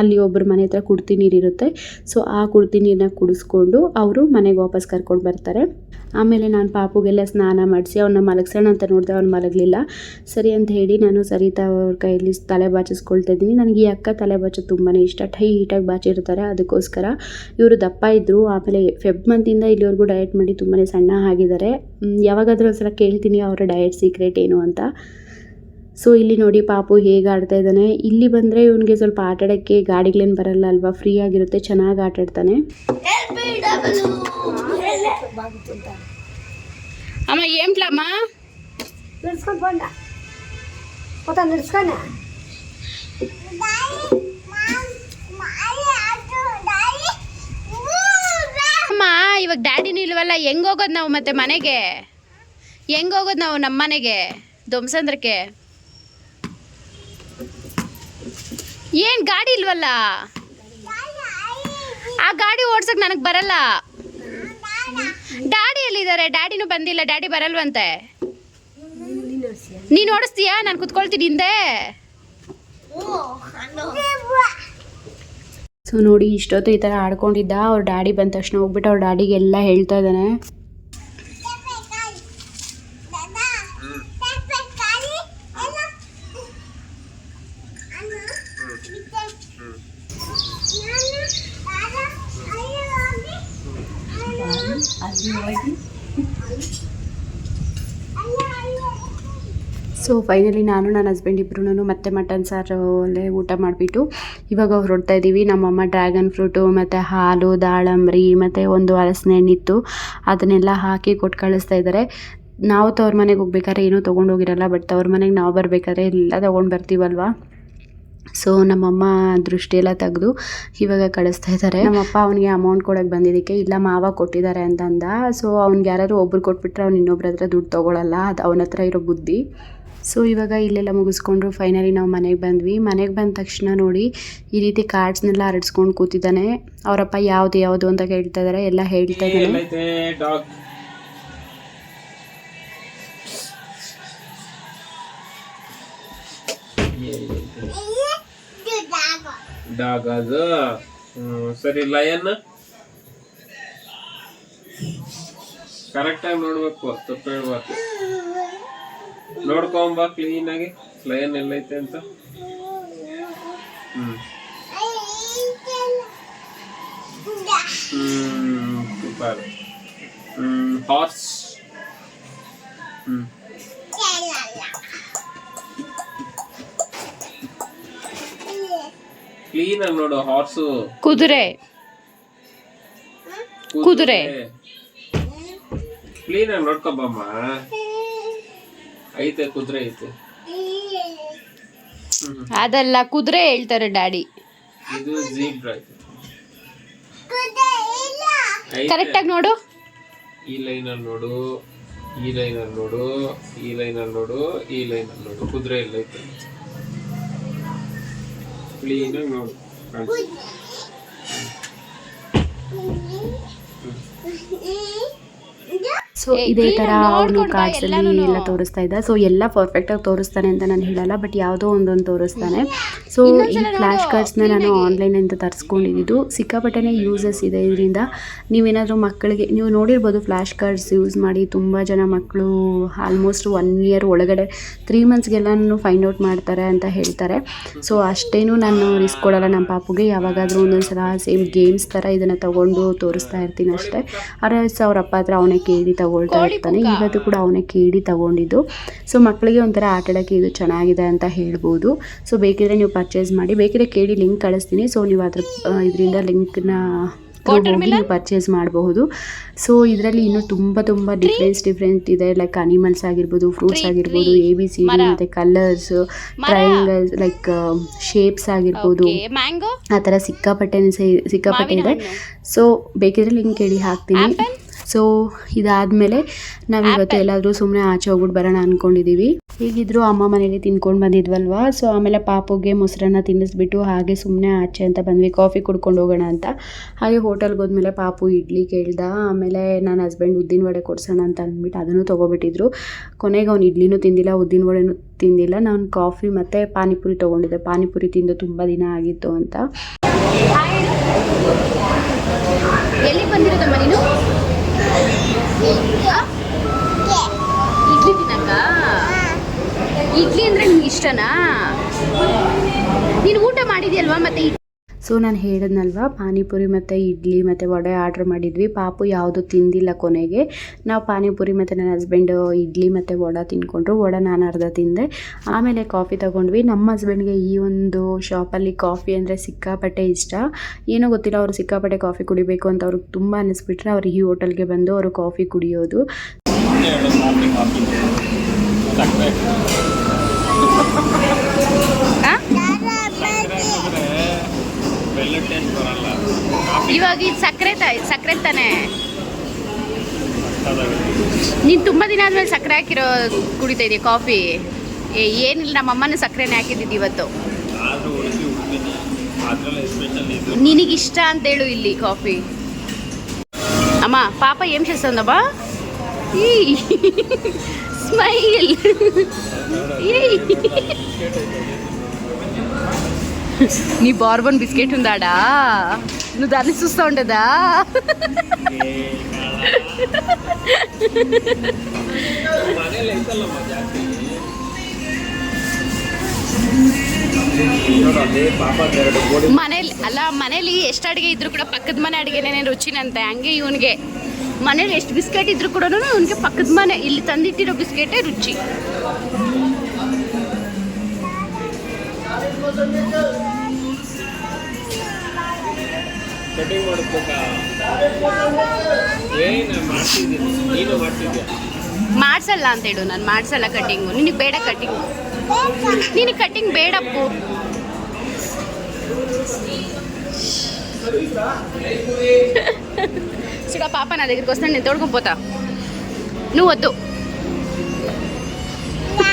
ಅಲ್ಲಿ ಒಬ್ಬರ ಮನೆ ಹತ್ರ ಕುಡ್ತಿ ನೀರಿರುತ್ತೆ ಸೊ ಆ ಕುಡ್ತಿ ನೀರನ್ನ ಕುಡಿಸ್ಕೊಂಡು ಅವರು ಮನೆಗೆ ವಾಪಸ್ ಕರ್ಕೊಂಡು ಬರ್ತಾರೆ. ಆಮೇಲೆ ನಾನು ಪಾಪುಗೆಲ್ಲ ಸ್ನಾನ ಮಾಡಿಸಿ ಅವನ್ನ ಮಲಗ್ಸೋಣ ಅಂತ ನೋಡಿದೆ ಅವ್ನು ಮಲಗಲಿಲ್ಲ. ಸರಿ ಅಂತ ಹೇಳಿ ನಾನು ಸರಿತಾ ಅವ್ರ ಇಲ್ಲಿ ತಲೆ ಬಾಚಿಸ್ಕೊಳ್ತಾ ಇದ್ದೀನಿ. ನನಗೆ ಈ ಅಕ್ಕ ತಲೆ ಬಾಚು ತುಂಬಾ ಇಷ್ಟ. ಟೈಟಾಗಿ ಬಾಚಿರ್ತಾರೆ. ಅದಕ್ಕೋಸ್ಕರ ಇವರು ದಪ್ಪ ಇದ್ದರು ಆಮೇಲೆ ಫೆಬ್ ಮಂತಿಂದ ಇಲ್ಲಿವರೆಗೂ ಡಯಟ್ ಮಾಡಿ ತುಂಬಾ ಸಣ್ಣ ಆಗಿದ್ದಾರೆ. ಯಾವಾಗಾದರೂ ಒಂದ್ಸಲ ಕೇಳ್ತೀನಿ ಅವರ ಡಯಟ್ ಸೀಕ್ರೆಟ್ ಏನು ಅಂತ. ಸೊ ಇಲ್ಲಿ ನೋಡಿ ಪಾಪು ಹೇಗೆ ಆಡ್ತಾ ಇದ್ದಾನೆ. ಇಲ್ಲಿ ಬಂದರೆ ಇವನಿಗೆ ಸ್ವಲ್ಪ ಆಟಾಡೋಕ್ಕೆ ಗಾಡಿಗಳೇನು ಬರಲ್ಲ ಅಲ್ವಾ? ಫ್ರೀ ಆಗಿರುತ್ತೆ. ಚೆನ್ನಾಗಿ ಆಟಾಡ್ತಾನೆ ಅಮ್ಮ ಏನ್ಲಮ್ಮ ಪೋತ ಅಮ್ಮ ಇವಾಗ ಡ್ಯಾಡಿ ನಿಲ್ವಲ್ಲ ಹೆಂಗ್ ಹೋಗೋದು ನಾವು ಮತ್ತೆ ಮನೆಗೆ? ಹೆಂಗ್ ಹೋಗೋದು ನಾವು ನಮ್ಮ ಮನೆಗೆ ದೊಮ್ಸಂದ್ರಕ್ಕೆ? ಏನು ಗಾಡಿ ಇಲ್ವಲ್ಲ? ಆ ಗಾಡಿ ಓಡ್ಸಕ್ ನನಗೆ ಬರಲ್ಲ. ಡ್ಯಾಡಿ ಎಲ್ಲಿದ್ದಾರೆ? ಡ್ಯಾಡಿನೂ ಬಂದಿಲ್ಲ ಡ್ಯಾಡಿ ಬರಲ್ವಂತೆ. ನೀನು ಓಡಿಸ್ತೀಯಾ ನಾನು ಕುತ್ಕೊಳ್ತೀನಿ ಹಿಂದೆ ಸೊ ನೋಡಿ ಇಷ್ಟೊತ್ತು ಈ ಥರ ಆಡ್ಕೊಂಡಿದ್ದ ಅವ್ರ ಡ್ಯಾಡಿ ಬಂದ ತಕ್ಷಣ ಹೋಗ್ಬಿಟ್ಟು ಅವ್ರ ಡ್ಯಾಡಿಗೆಲ್ಲ ಹೇಳ್ತಾ ಇದ್ದಾನೆ ಸೊ ಫೈನಲಿ ನಾನು, ನನ್ನ ಹಸ್ಬೆಂಡ್ ಇಬ್ಬರೂನು ಮತ್ತೆ ಮಟನ್ ಸಾರು ಅಲ್ಲೇ ಊಟ ಮಾಡಿಬಿಟ್ಟು ಇವಾಗ ಹೊರಡ್ತಾ ಇದ್ದೀವಿ ನಮ್ಮಮ್ಮ ಡ್ರ್ಯಾಗನ್ ಫ್ರೂಟು ಮತ್ತು ಹಾಲು, ದಾಳಂಬ್ರಿ, ಮತ್ತು ಒಂದು ಹಲಸಿನ ಹಣ್ಣಿತ್ತು ಅದನ್ನೆಲ್ಲ ಹಾಕಿ ಕೊಟ್ಟು ಕಳಿಸ್ತಾ ಇದ್ದಾರೆ ನಾವು ತವ್ರ ಮನೆಗೆ ಹೋಗ್ಬೇಕಾದ್ರೆ ಏನೂ ತೊಗೊಂಡು ಹೋಗಿರಲ್ಲ ಬಟ್ ತವ್ರ ಮನೆಗೆ ನಾವು ಬರಬೇಕಾದ್ರೆ ಎಲ್ಲ ತೊಗೊಂಡು ಬರ್ತೀವಲ್ವ? ಸೊ ನಮ್ಮಮ್ಮ ದೃಷ್ಟಿಯೆಲ್ಲ ತೆಗೆದು ಇವಾಗ ಕಳಿಸ್ತಾ ಇದ್ದಾರೆ ನಮ್ಮಪ್ಪ ಅವನಿಗೆ ಅಮೌಂಟ್ ಕೊಡೋಕೆ ಬಂದಿದ್ದಕ್ಕೆ, ಇಲ್ಲ ಮಾವ ಕೊಟ್ಟಿದ್ದಾರೆ ಅಂತಂದ. ಸೊ ಅವ್ನಿಗೆ ಯಾರಾದರೂ ಒಬ್ರು ಕೊಟ್ಬಿಟ್ರೆ ಅವ್ನು ಇನ್ನೊಬ್ರ ಹತ್ರ ದುಡ್ಡು ತೊಗೊಳಲ್ಲ, ಅದು ಅವನ ಹತ್ರ ಇರೋ ಬುದ್ಧಿ. ಸೊ ಇವಾಗ ಇಲ್ಲೆಲ್ಲ ಮುಗಿಸ್ಕೊಂಡ್ರು ಫೈನಲಿ ನಾವು ಮನೆಗೆ ಬಂದ್ವಿ. ಮನೆಗೆ ಬಂದ ತಕ್ಷಣ ನೋಡಿ ಈ ರೀತಿ ಕಾರ್ಡ್ಸ್ನೆಲ್ಲ ಹರಡ್ಸ್ಕೊಂಡು ಕೂತಿದ್ದಾನೆ. ಅವರಪ್ಪ ಯಾವ್ದು ಯಾವುದು ಅಂತ ಹೇಳ್ತಾ ಇದ್ದಾರೆ ಎಲ್ಲ ಹೇಳ್ತಾ ಇದ್ದಾನೆ ಡಾಗ್? ಡಾಗ್ ಅದು? ಸರಿ ಲಯನ್? ಕರೆಕ್ಟ್ ಆಗಿ ನೋಡ್ಬೇಕು ತಪ್ಪು ಹೇಳ್ಬಾರ್ದು. ನೋಡ್ಕೊಂಬ ಕ್ಲೀನ್ ಆಗಿ ಲಯನ್ ಎಲ್ಲೈತೆ ಅಂತ. Hmm. Hmm super. Hmm horse hmm. Clean ಆಗಿ ನೋಡು ಹಾರ್ಸು ಕುದುರೆ. ಕುದುರೆ. ಕ್ಲೀನ್ ಆಗಿ ನೋಡ್ಕೊಬಮ್ಮ ಐತೆ ಕುದುರೆ ಐತೆ. ಅದಲ್ಲ ಕುದುರೆ ಹೇಳ್ತಾರೆ ಡ್ಯಾಡಿ. ಇದು ಜೀಬ್ರಾ ಐತೆ. ಕರೆಕ್ಟಾಗಿ ನೋಡು. ಈ ಲೈನಲ್ಲಿ ನೋಡು ಈ ಲೈನಲ್ಲಿ ನೋಡು ಈ ಲೈನ್ ಅಲ್ಲಿ ನೋಡು ಈ ಲೈನ್ ಅಲ್ಲಿ ನೋಡು. ಕುದುರೆ ಇಲ್ಲ ಐತೆ. ಕ್ಲೀನಾಗಿ ನೋಡು. ಸೊ ಇದೇ ತರ ಥರ ಅವನು ನೋಡ್ಕೊಂಡ್ ಕಾರ್ಡ್ಸ್ ಅಲ್ಲಿ ಎಲ್ಲಾನುನು. ಎಲ್ಲ ತೋರಿಸ್ತಾ ಇದ್ದ ಸೊ ಎಲ್ಲ ಪರ್ಫೆಕ್ಟ್ ಆಗಿ ತೋರಿಸ್ತಾನೆ ಅಂತ ನಾನು ಹೇಳಲ್ಲ ಬಟ್ ಯಾವುದೋ ಒಂದೊಂದು ತೋರಿಸ್ತಾನೆ. ಸೊ ಈ ನೋಡು, ಕಾರ್ಡ್ಸ್ನ ನಾನು ಆನ್ಲೈನ್ ಅಂತ ತರಿಸ್ಕೊಂಡಿದ್ದು. ಸಿಕ್ಕಾಪಟ್ಟೆನೇ ಯೂಸಸ್ ಇದೆ ಇದರಿಂದ. ನೀವೇನಾದರೂ ಮಕ್ಕಳಿಗೆ ನೀವು ನೋಡಿರ್ಬೋದು ಫ್ಲಾಶ್ ಕಾರ್ಡ್ಸ್ ಯೂಸ್ ಮಾಡಿ ತುಂಬ ಜನ ಮಕ್ಕಳು ಆಲ್ಮೋಸ್ಟ್ ಒನ್ ಇಯರ್ ಒಳಗಡೆ ತ್ರೀ ಮಂತ್ಸ್ಗೆಲ್ಲನೂ ಫೈಂಡ್ ಔಟ್ ಮಾಡ್ತಾರೆ ಅಂತ ಹೇಳ್ತಾರೆ. ಸೊ ಅಷ್ಟೇನು ನಾನು ರಿಸ್ಕ್ ಕೊಡೋಲ್ಲ ನಮ್ಮ ಪಾಪುಗೆ. ಯಾವಾಗಾದರೂ ಒಂದೊಂದು ಸಲ ಸೇಮ್ ಗೇಮ್ಸ್ ಥರ ಇದನ್ನು ತೊಗೊಂಡು ತೋರಿಸ್ತಾ ಇರ್ತೀನಿ ಅಷ್ಟೇ. ಆದರೆ ಅವ್ರ ಅಪ್ಪ ಹತ್ರ ಅವನೇ ಕೇಳಿ ತಗೊಳ್ತಾ ಇರ್ತಾನೆ. ಇವತ್ತು ಕೂಡ ಅವನೇ ಕೇಳಿ ತಗೊಂಡಿದ್ದು. ಸೊ ಮಕ್ಕಳಿಗೆ ಒಂಥರ ಆಟ ಆಡೋಕ್ಕೆ ಇದು ಚೆನ್ನಾಗಿದೆ ಅಂತ ಹೇಳ್ಬೋದು. ಸೊ ಬೇಕಿದ್ರೆ ನೀವು ಪರ್ಚೇಸ್ ಮಾಡಿ. ಬೇಕಿದ್ರೆ ಕೇಳಿ ಲಿಂಕ್ ಕಳಿಸ್ತೀನಿ. ಸೊ ನೀವು ಅದ್ರ ಇದರಿಂದ ಲಿಂಕ್ನ ಹೋಗಿ ನೀವು ಪರ್ಚೇಸ್ ಮಾಡಬಹುದು. ಸೊ ಇದರಲ್ಲಿ ಇನ್ನೂ ತುಂಬ ತುಂಬ ಡಿಫ್ರೆನ್ಸ್ ಡಿಫ್ರೆಂಟ್ ಇದೆ. ಲೈಕ್ ಅನಿಮಲ್ಸ್ ಆಗಿರ್ಬೋದು ಫ್ರೂಟ್ಸ್ ಆಗಿರ್ಬೋದು. ಎ ಬಿ ಸಿ ಮತ್ತೆ ಕಲರ್ಸ್. ಟ್ರಯಾಂಗಲ್ಸ್ ಲೈಕ್ ಶೇಪ್ಸ್ ಆಗಿರ್ಬೋದು. ಆ ಥರ ಸಿಕ್ಕಾಪಟ್ಟೆ ಸಿಕ್ಕಾಪಟ್ಟೆ ಇದೆ. ಸೊ ಬೇಕಿದ್ರೆ ಲಿಂಕ್ ಹೇಳಿ ಹಾಕ್ತೀನಿ? ಸೊ ಇದಾದಮೇಲೆ ನಾವಿವತ್ತು ಎಲ್ಲಾದರೂ ಸುಮ್ಮನೆ ಆಚೆ ಹೋಗ್ಬಿಟ್ಟು ಬರೋಣ ಅಂದ್ಕೊಂಡಿದ್ದೀವಿ ಹೀಗಿದ್ರು ಅಮ್ಮ ಮನೇಲಿ ತಿನ್ಕೊಂಡು ಬಂದಿದ್ವಲ್ವಾ? ಸೊ ಆಮೇಲೆ ಪಾಪುಗೆ ಮೊಸರನ್ನ ತಿನ್ನಿಸ್ಬಿಟ್ಟು ಹಾಗೆ ಸುಮ್ಮನೆ ಆಚೆ ಅಂತ ಬಂದ್ವಿ. ಕಾಫಿ ಕುಡ್ಕೊಂಡು ಹೋಗೋಣ ಅಂತ. ಹಾಗೆ ಹೋಟೆಲ್ಗೆ ಹೋದ್ಮೇಲೆ ಪಾಪು ಇಡ್ಲಿ ಕೇಳ್ದ. ಆಮೇಲೆ ನನ್ನ ಹಸ್ಬೆಂಡ್ ಉದ್ದಿನ ವಡೆ ಕೊಡ್ಸೋಣ ಅಂತ ಅಂದ್ಬಿಟ್ಟು ಅದನ್ನು ತೊಗೊಬಿಟ್ಟಿದ್ರು. ಕೊನೆಗೆ ಅವ್ನು ಇಡ್ಲಿನೂ ತಿಂದಿಲ್ಲ ಉದ್ದಿನ ವಡೆನೂ ತಿಂದಿಲ್ಲ. ನಾನು ಕಾಫಿ ಮತ್ತು ಪಾನಿಪುರಿ ತೊಗೊಂಡಿದ್ದೆ. ಪಾನಿಪುರಿ ತಿಂದು ತುಂಬ ದಿನ ಆಗಿತ್ತು ಅಂತ. ಎಲ್ಲಿ ಬಂದಿರೋದಮ್ಮ ನೀನು? ಇಡ್ಲಿ ತಿನ್ನಕ್ಕ? ಇಡ್ಲಿ ಅಂದ್ರೆ ನಿಮ್ಗೆ ಇಷ್ಟನಾ? ನೀನು ಊಟ ಮಾಡಿದ್ಯಲ್ವಾ ಮತ್ತೆ ಸೊ ನಾನು ಹೇಳಿದ್ನಲ್ವ, ಪಾನಿಪುರಿ ಮತ್ತು ಇಡ್ಲಿ ಮತ್ತು ವಡೆ ಆರ್ಡ್ರ್ ಮಾಡಿದ್ವಿ. ಪಾಪು ಯಾವುದು ತಿಂದಿಲ್ಲ ಕೊನೆಗೆ. ನಾವು ಪಾನಿಪುರಿ ಮತ್ತು ನನ್ನ ಹಸ್ಬೆಂಡ್ ಇಡ್ಲಿ ಮತ್ತು ವಡೆ ತಿನ್ಕೊಂಡ್ರು. ವಡೆ ನಾನು ಅರ್ಧ ತಿಂದೆ. ಆಮೇಲೆ ಕಾಫಿ ತಗೊಂಡ್ವಿ. ನಮ್ಮ ಹಸ್ಬೆಂಡ್ಗೆ ಈ ಒಂದು ಶಾಪಲ್ಲಿ ಕಾಫಿ ಅಂದರೆ ಸಿಕ್ಕಾಪಟ್ಟೆ ಇಷ್ಟ. ಏನೋ ಗೊತ್ತಿಲ್ಲ, ಅವರು ಸಿಕ್ಕಾಪಟ್ಟೆ ಕಾಫಿ ಕುಡಿಬೇಕು ಅಂತ ಅವ್ರಿಗೆ ತುಂಬ ಅನ್ನಿಸ್ಬಿಟ್ರೆ ಅವ್ರು ಈ ಹೋಟೆಲ್ಗೆ ಬಂದು ಅವರು ಕಾಫಿ ಕುಡಿಯೋದು ಆ? ಇವಾಗ ಇದು ಸಕ್ಕರೆ ತ ಸಕ್ಕರೆ ತಾನೆ ನೀನು ತುಂಬ ದಿನ ಆದ್ಮೇಲೆ ಸಕ್ಕರೆ ಹಾಕಿರೋ ಕುಡಿತಾ ಇದೆಯಾ ಕಾಫಿ ಏ ಏನಿಲ್ಲ ನಮ್ಮ ಅಮ್ಮನ ಸಕ್ಕರೆನೇ ಹಾಕಿದ್ದಿದ್ದು ಇವತ್ತು ನಿನಗಿಷ್ಟ ಅಂತೇಳು ಇಲ್ಲಿ ಕಾಫಿ ಅಮ್ಮ ಪಾಪ ఏం చేస్తుందమ్మా ఈ స్మైల్ నీ బార్బన్ బిస్కెట్ ఉందాడా నువ్వు దాన్ని చూస్తూ ఉండదా ಮನೇಲಿ ಅಲ್ಲ ಮನೇಲಿ ಎಷ್ಟು ಅಡುಗೆ ಇದ್ರು ಕೂಡ ಪಕ್ಕದ ಮನೆ ಅಡುಗೆನೇ ರುಚಿನಂತೆ ಹಂಗೆ ಇವನಿಗೆ ಮನೇಲಿ ಎಷ್ಟು ಬಿಸ್ಕೆಟ್ ಇದ್ರು ಕೂಡ ಇವನಿಗೆ ಪಕ್ಕದ ಮನೆ ಇಲ್ಲಿ ತಂದಿಟ್ಟಿರೋ ಬಿಸ್ಕೆಟೇ ರುಚಿ ಕಟಿಂಗ್ ಮಾಡಿಸ್ಬೇಕಾ ಏನು ಮಾಡ್ತಿದ್ದೀನಿ ನೀನು ಮಾಡ್ತಿದ್ಯಾ ಮಾಡ್ಸಲ್ಲ ಅಂತ ಹೇಳು ನಾನು ಮಾಡ್ಸಲ್ಲ ಕಟ್ಟಿಂಗು ನಿನಗೆ ಬೇಡ ಕಟ್ಟಿಂಗು ನಿನಗೆ ಕಟ್ಟಿಂಗ್ ಬೇಡಪ್ಪು చూడ పాప నా దగ్గరికి వస్తాను నేను తోడుకొని పోతా నువ్వు వద్దు ఆ?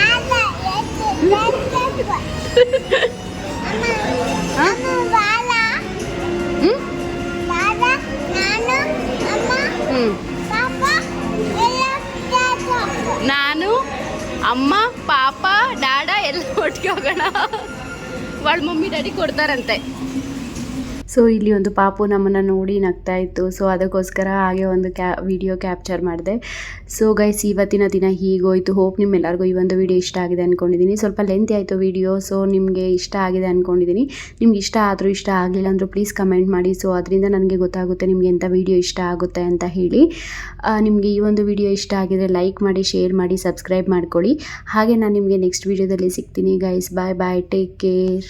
ಹೋಗೋಣ వాళ్ళ ಮಮ್ಮಿ ಡ್ಯಾಡಿ ಕೊಡ್ತಾರಂತೆ ಸೊ ಇಲ್ಲಿ ಒಂದು ಪಾಪು ನಮ್ಮನ್ನು ನೋಡಿ ನಗ್ತಾ ಇತ್ತು. ಸೊ ಅದಕ್ಕೋಸ್ಕರ ಹಾಗೆ ಒಂದು ಕ್ಯಾ ವಿಡಿಯೋ ಕ್ಯಾಪ್ಚರ್ ಮಾಡಿದೆ. ಸೊ ಗೈಸ್ ಇವತ್ತಿನ ದಿನ ಹೀಗೋಯ್ತು. ಹೋಪ್ ನಿಮ್ಮೆಲ್ಲರಿಗೂ ಈ ಒಂದು ವಿಡಿಯೋ ಇಷ್ಟ ಆಗಿದೆ ಅಂದ್ಕೊಂಡಿದ್ದೀನಿ ಸ್ವಲ್ಪ ಲೆಂತಿ ಆಯಿತು ವಿಡಿಯೋ ಸೊ ನಿಮಗೆ ಇಷ್ಟ ಆಗಿದೆ ಅಂದ್ಕೊಂಡಿದ್ದೀನಿ ನಿಮ್ಗೆ ಇಷ್ಟ ಆದರೂ ಇಷ್ಟ ಆಗಲಿಲ್ಲ ಅಂದರೂ ಪ್ಲೀಸ್ ಕಮೆಂಟ್ ಮಾಡಿ. ಸೊ ಅದರಿಂದ ನನಗೆ ಗೊತ್ತಾಗುತ್ತೆ ನಿಮಗೆ ಎಂಥ ವಿಡಿಯೋ ಇಷ್ಟ ಆಗುತ್ತೆ ಅಂತ ಹೇಳಿ. ನಿಮಗೆ ಈ ಒಂದು ವಿಡಿಯೋ ಇಷ್ಟ ಆಗಿದ್ರೆ ಲೈಕ್ ಮಾಡಿ ಶೇರ್ ಮಾಡಿ ಸಬ್ಸ್ಕ್ರೈಬ್ ಮಾಡ್ಕೊಳ್ಳಿ. ಹಾಗೆ ನಾನು ನಿಮಗೆ ನೆಕ್ಸ್ಟ್ ವಿಡಿಯೋದಲ್ಲಿ ಸಿಗ್ತೀನಿ guys bye bye take care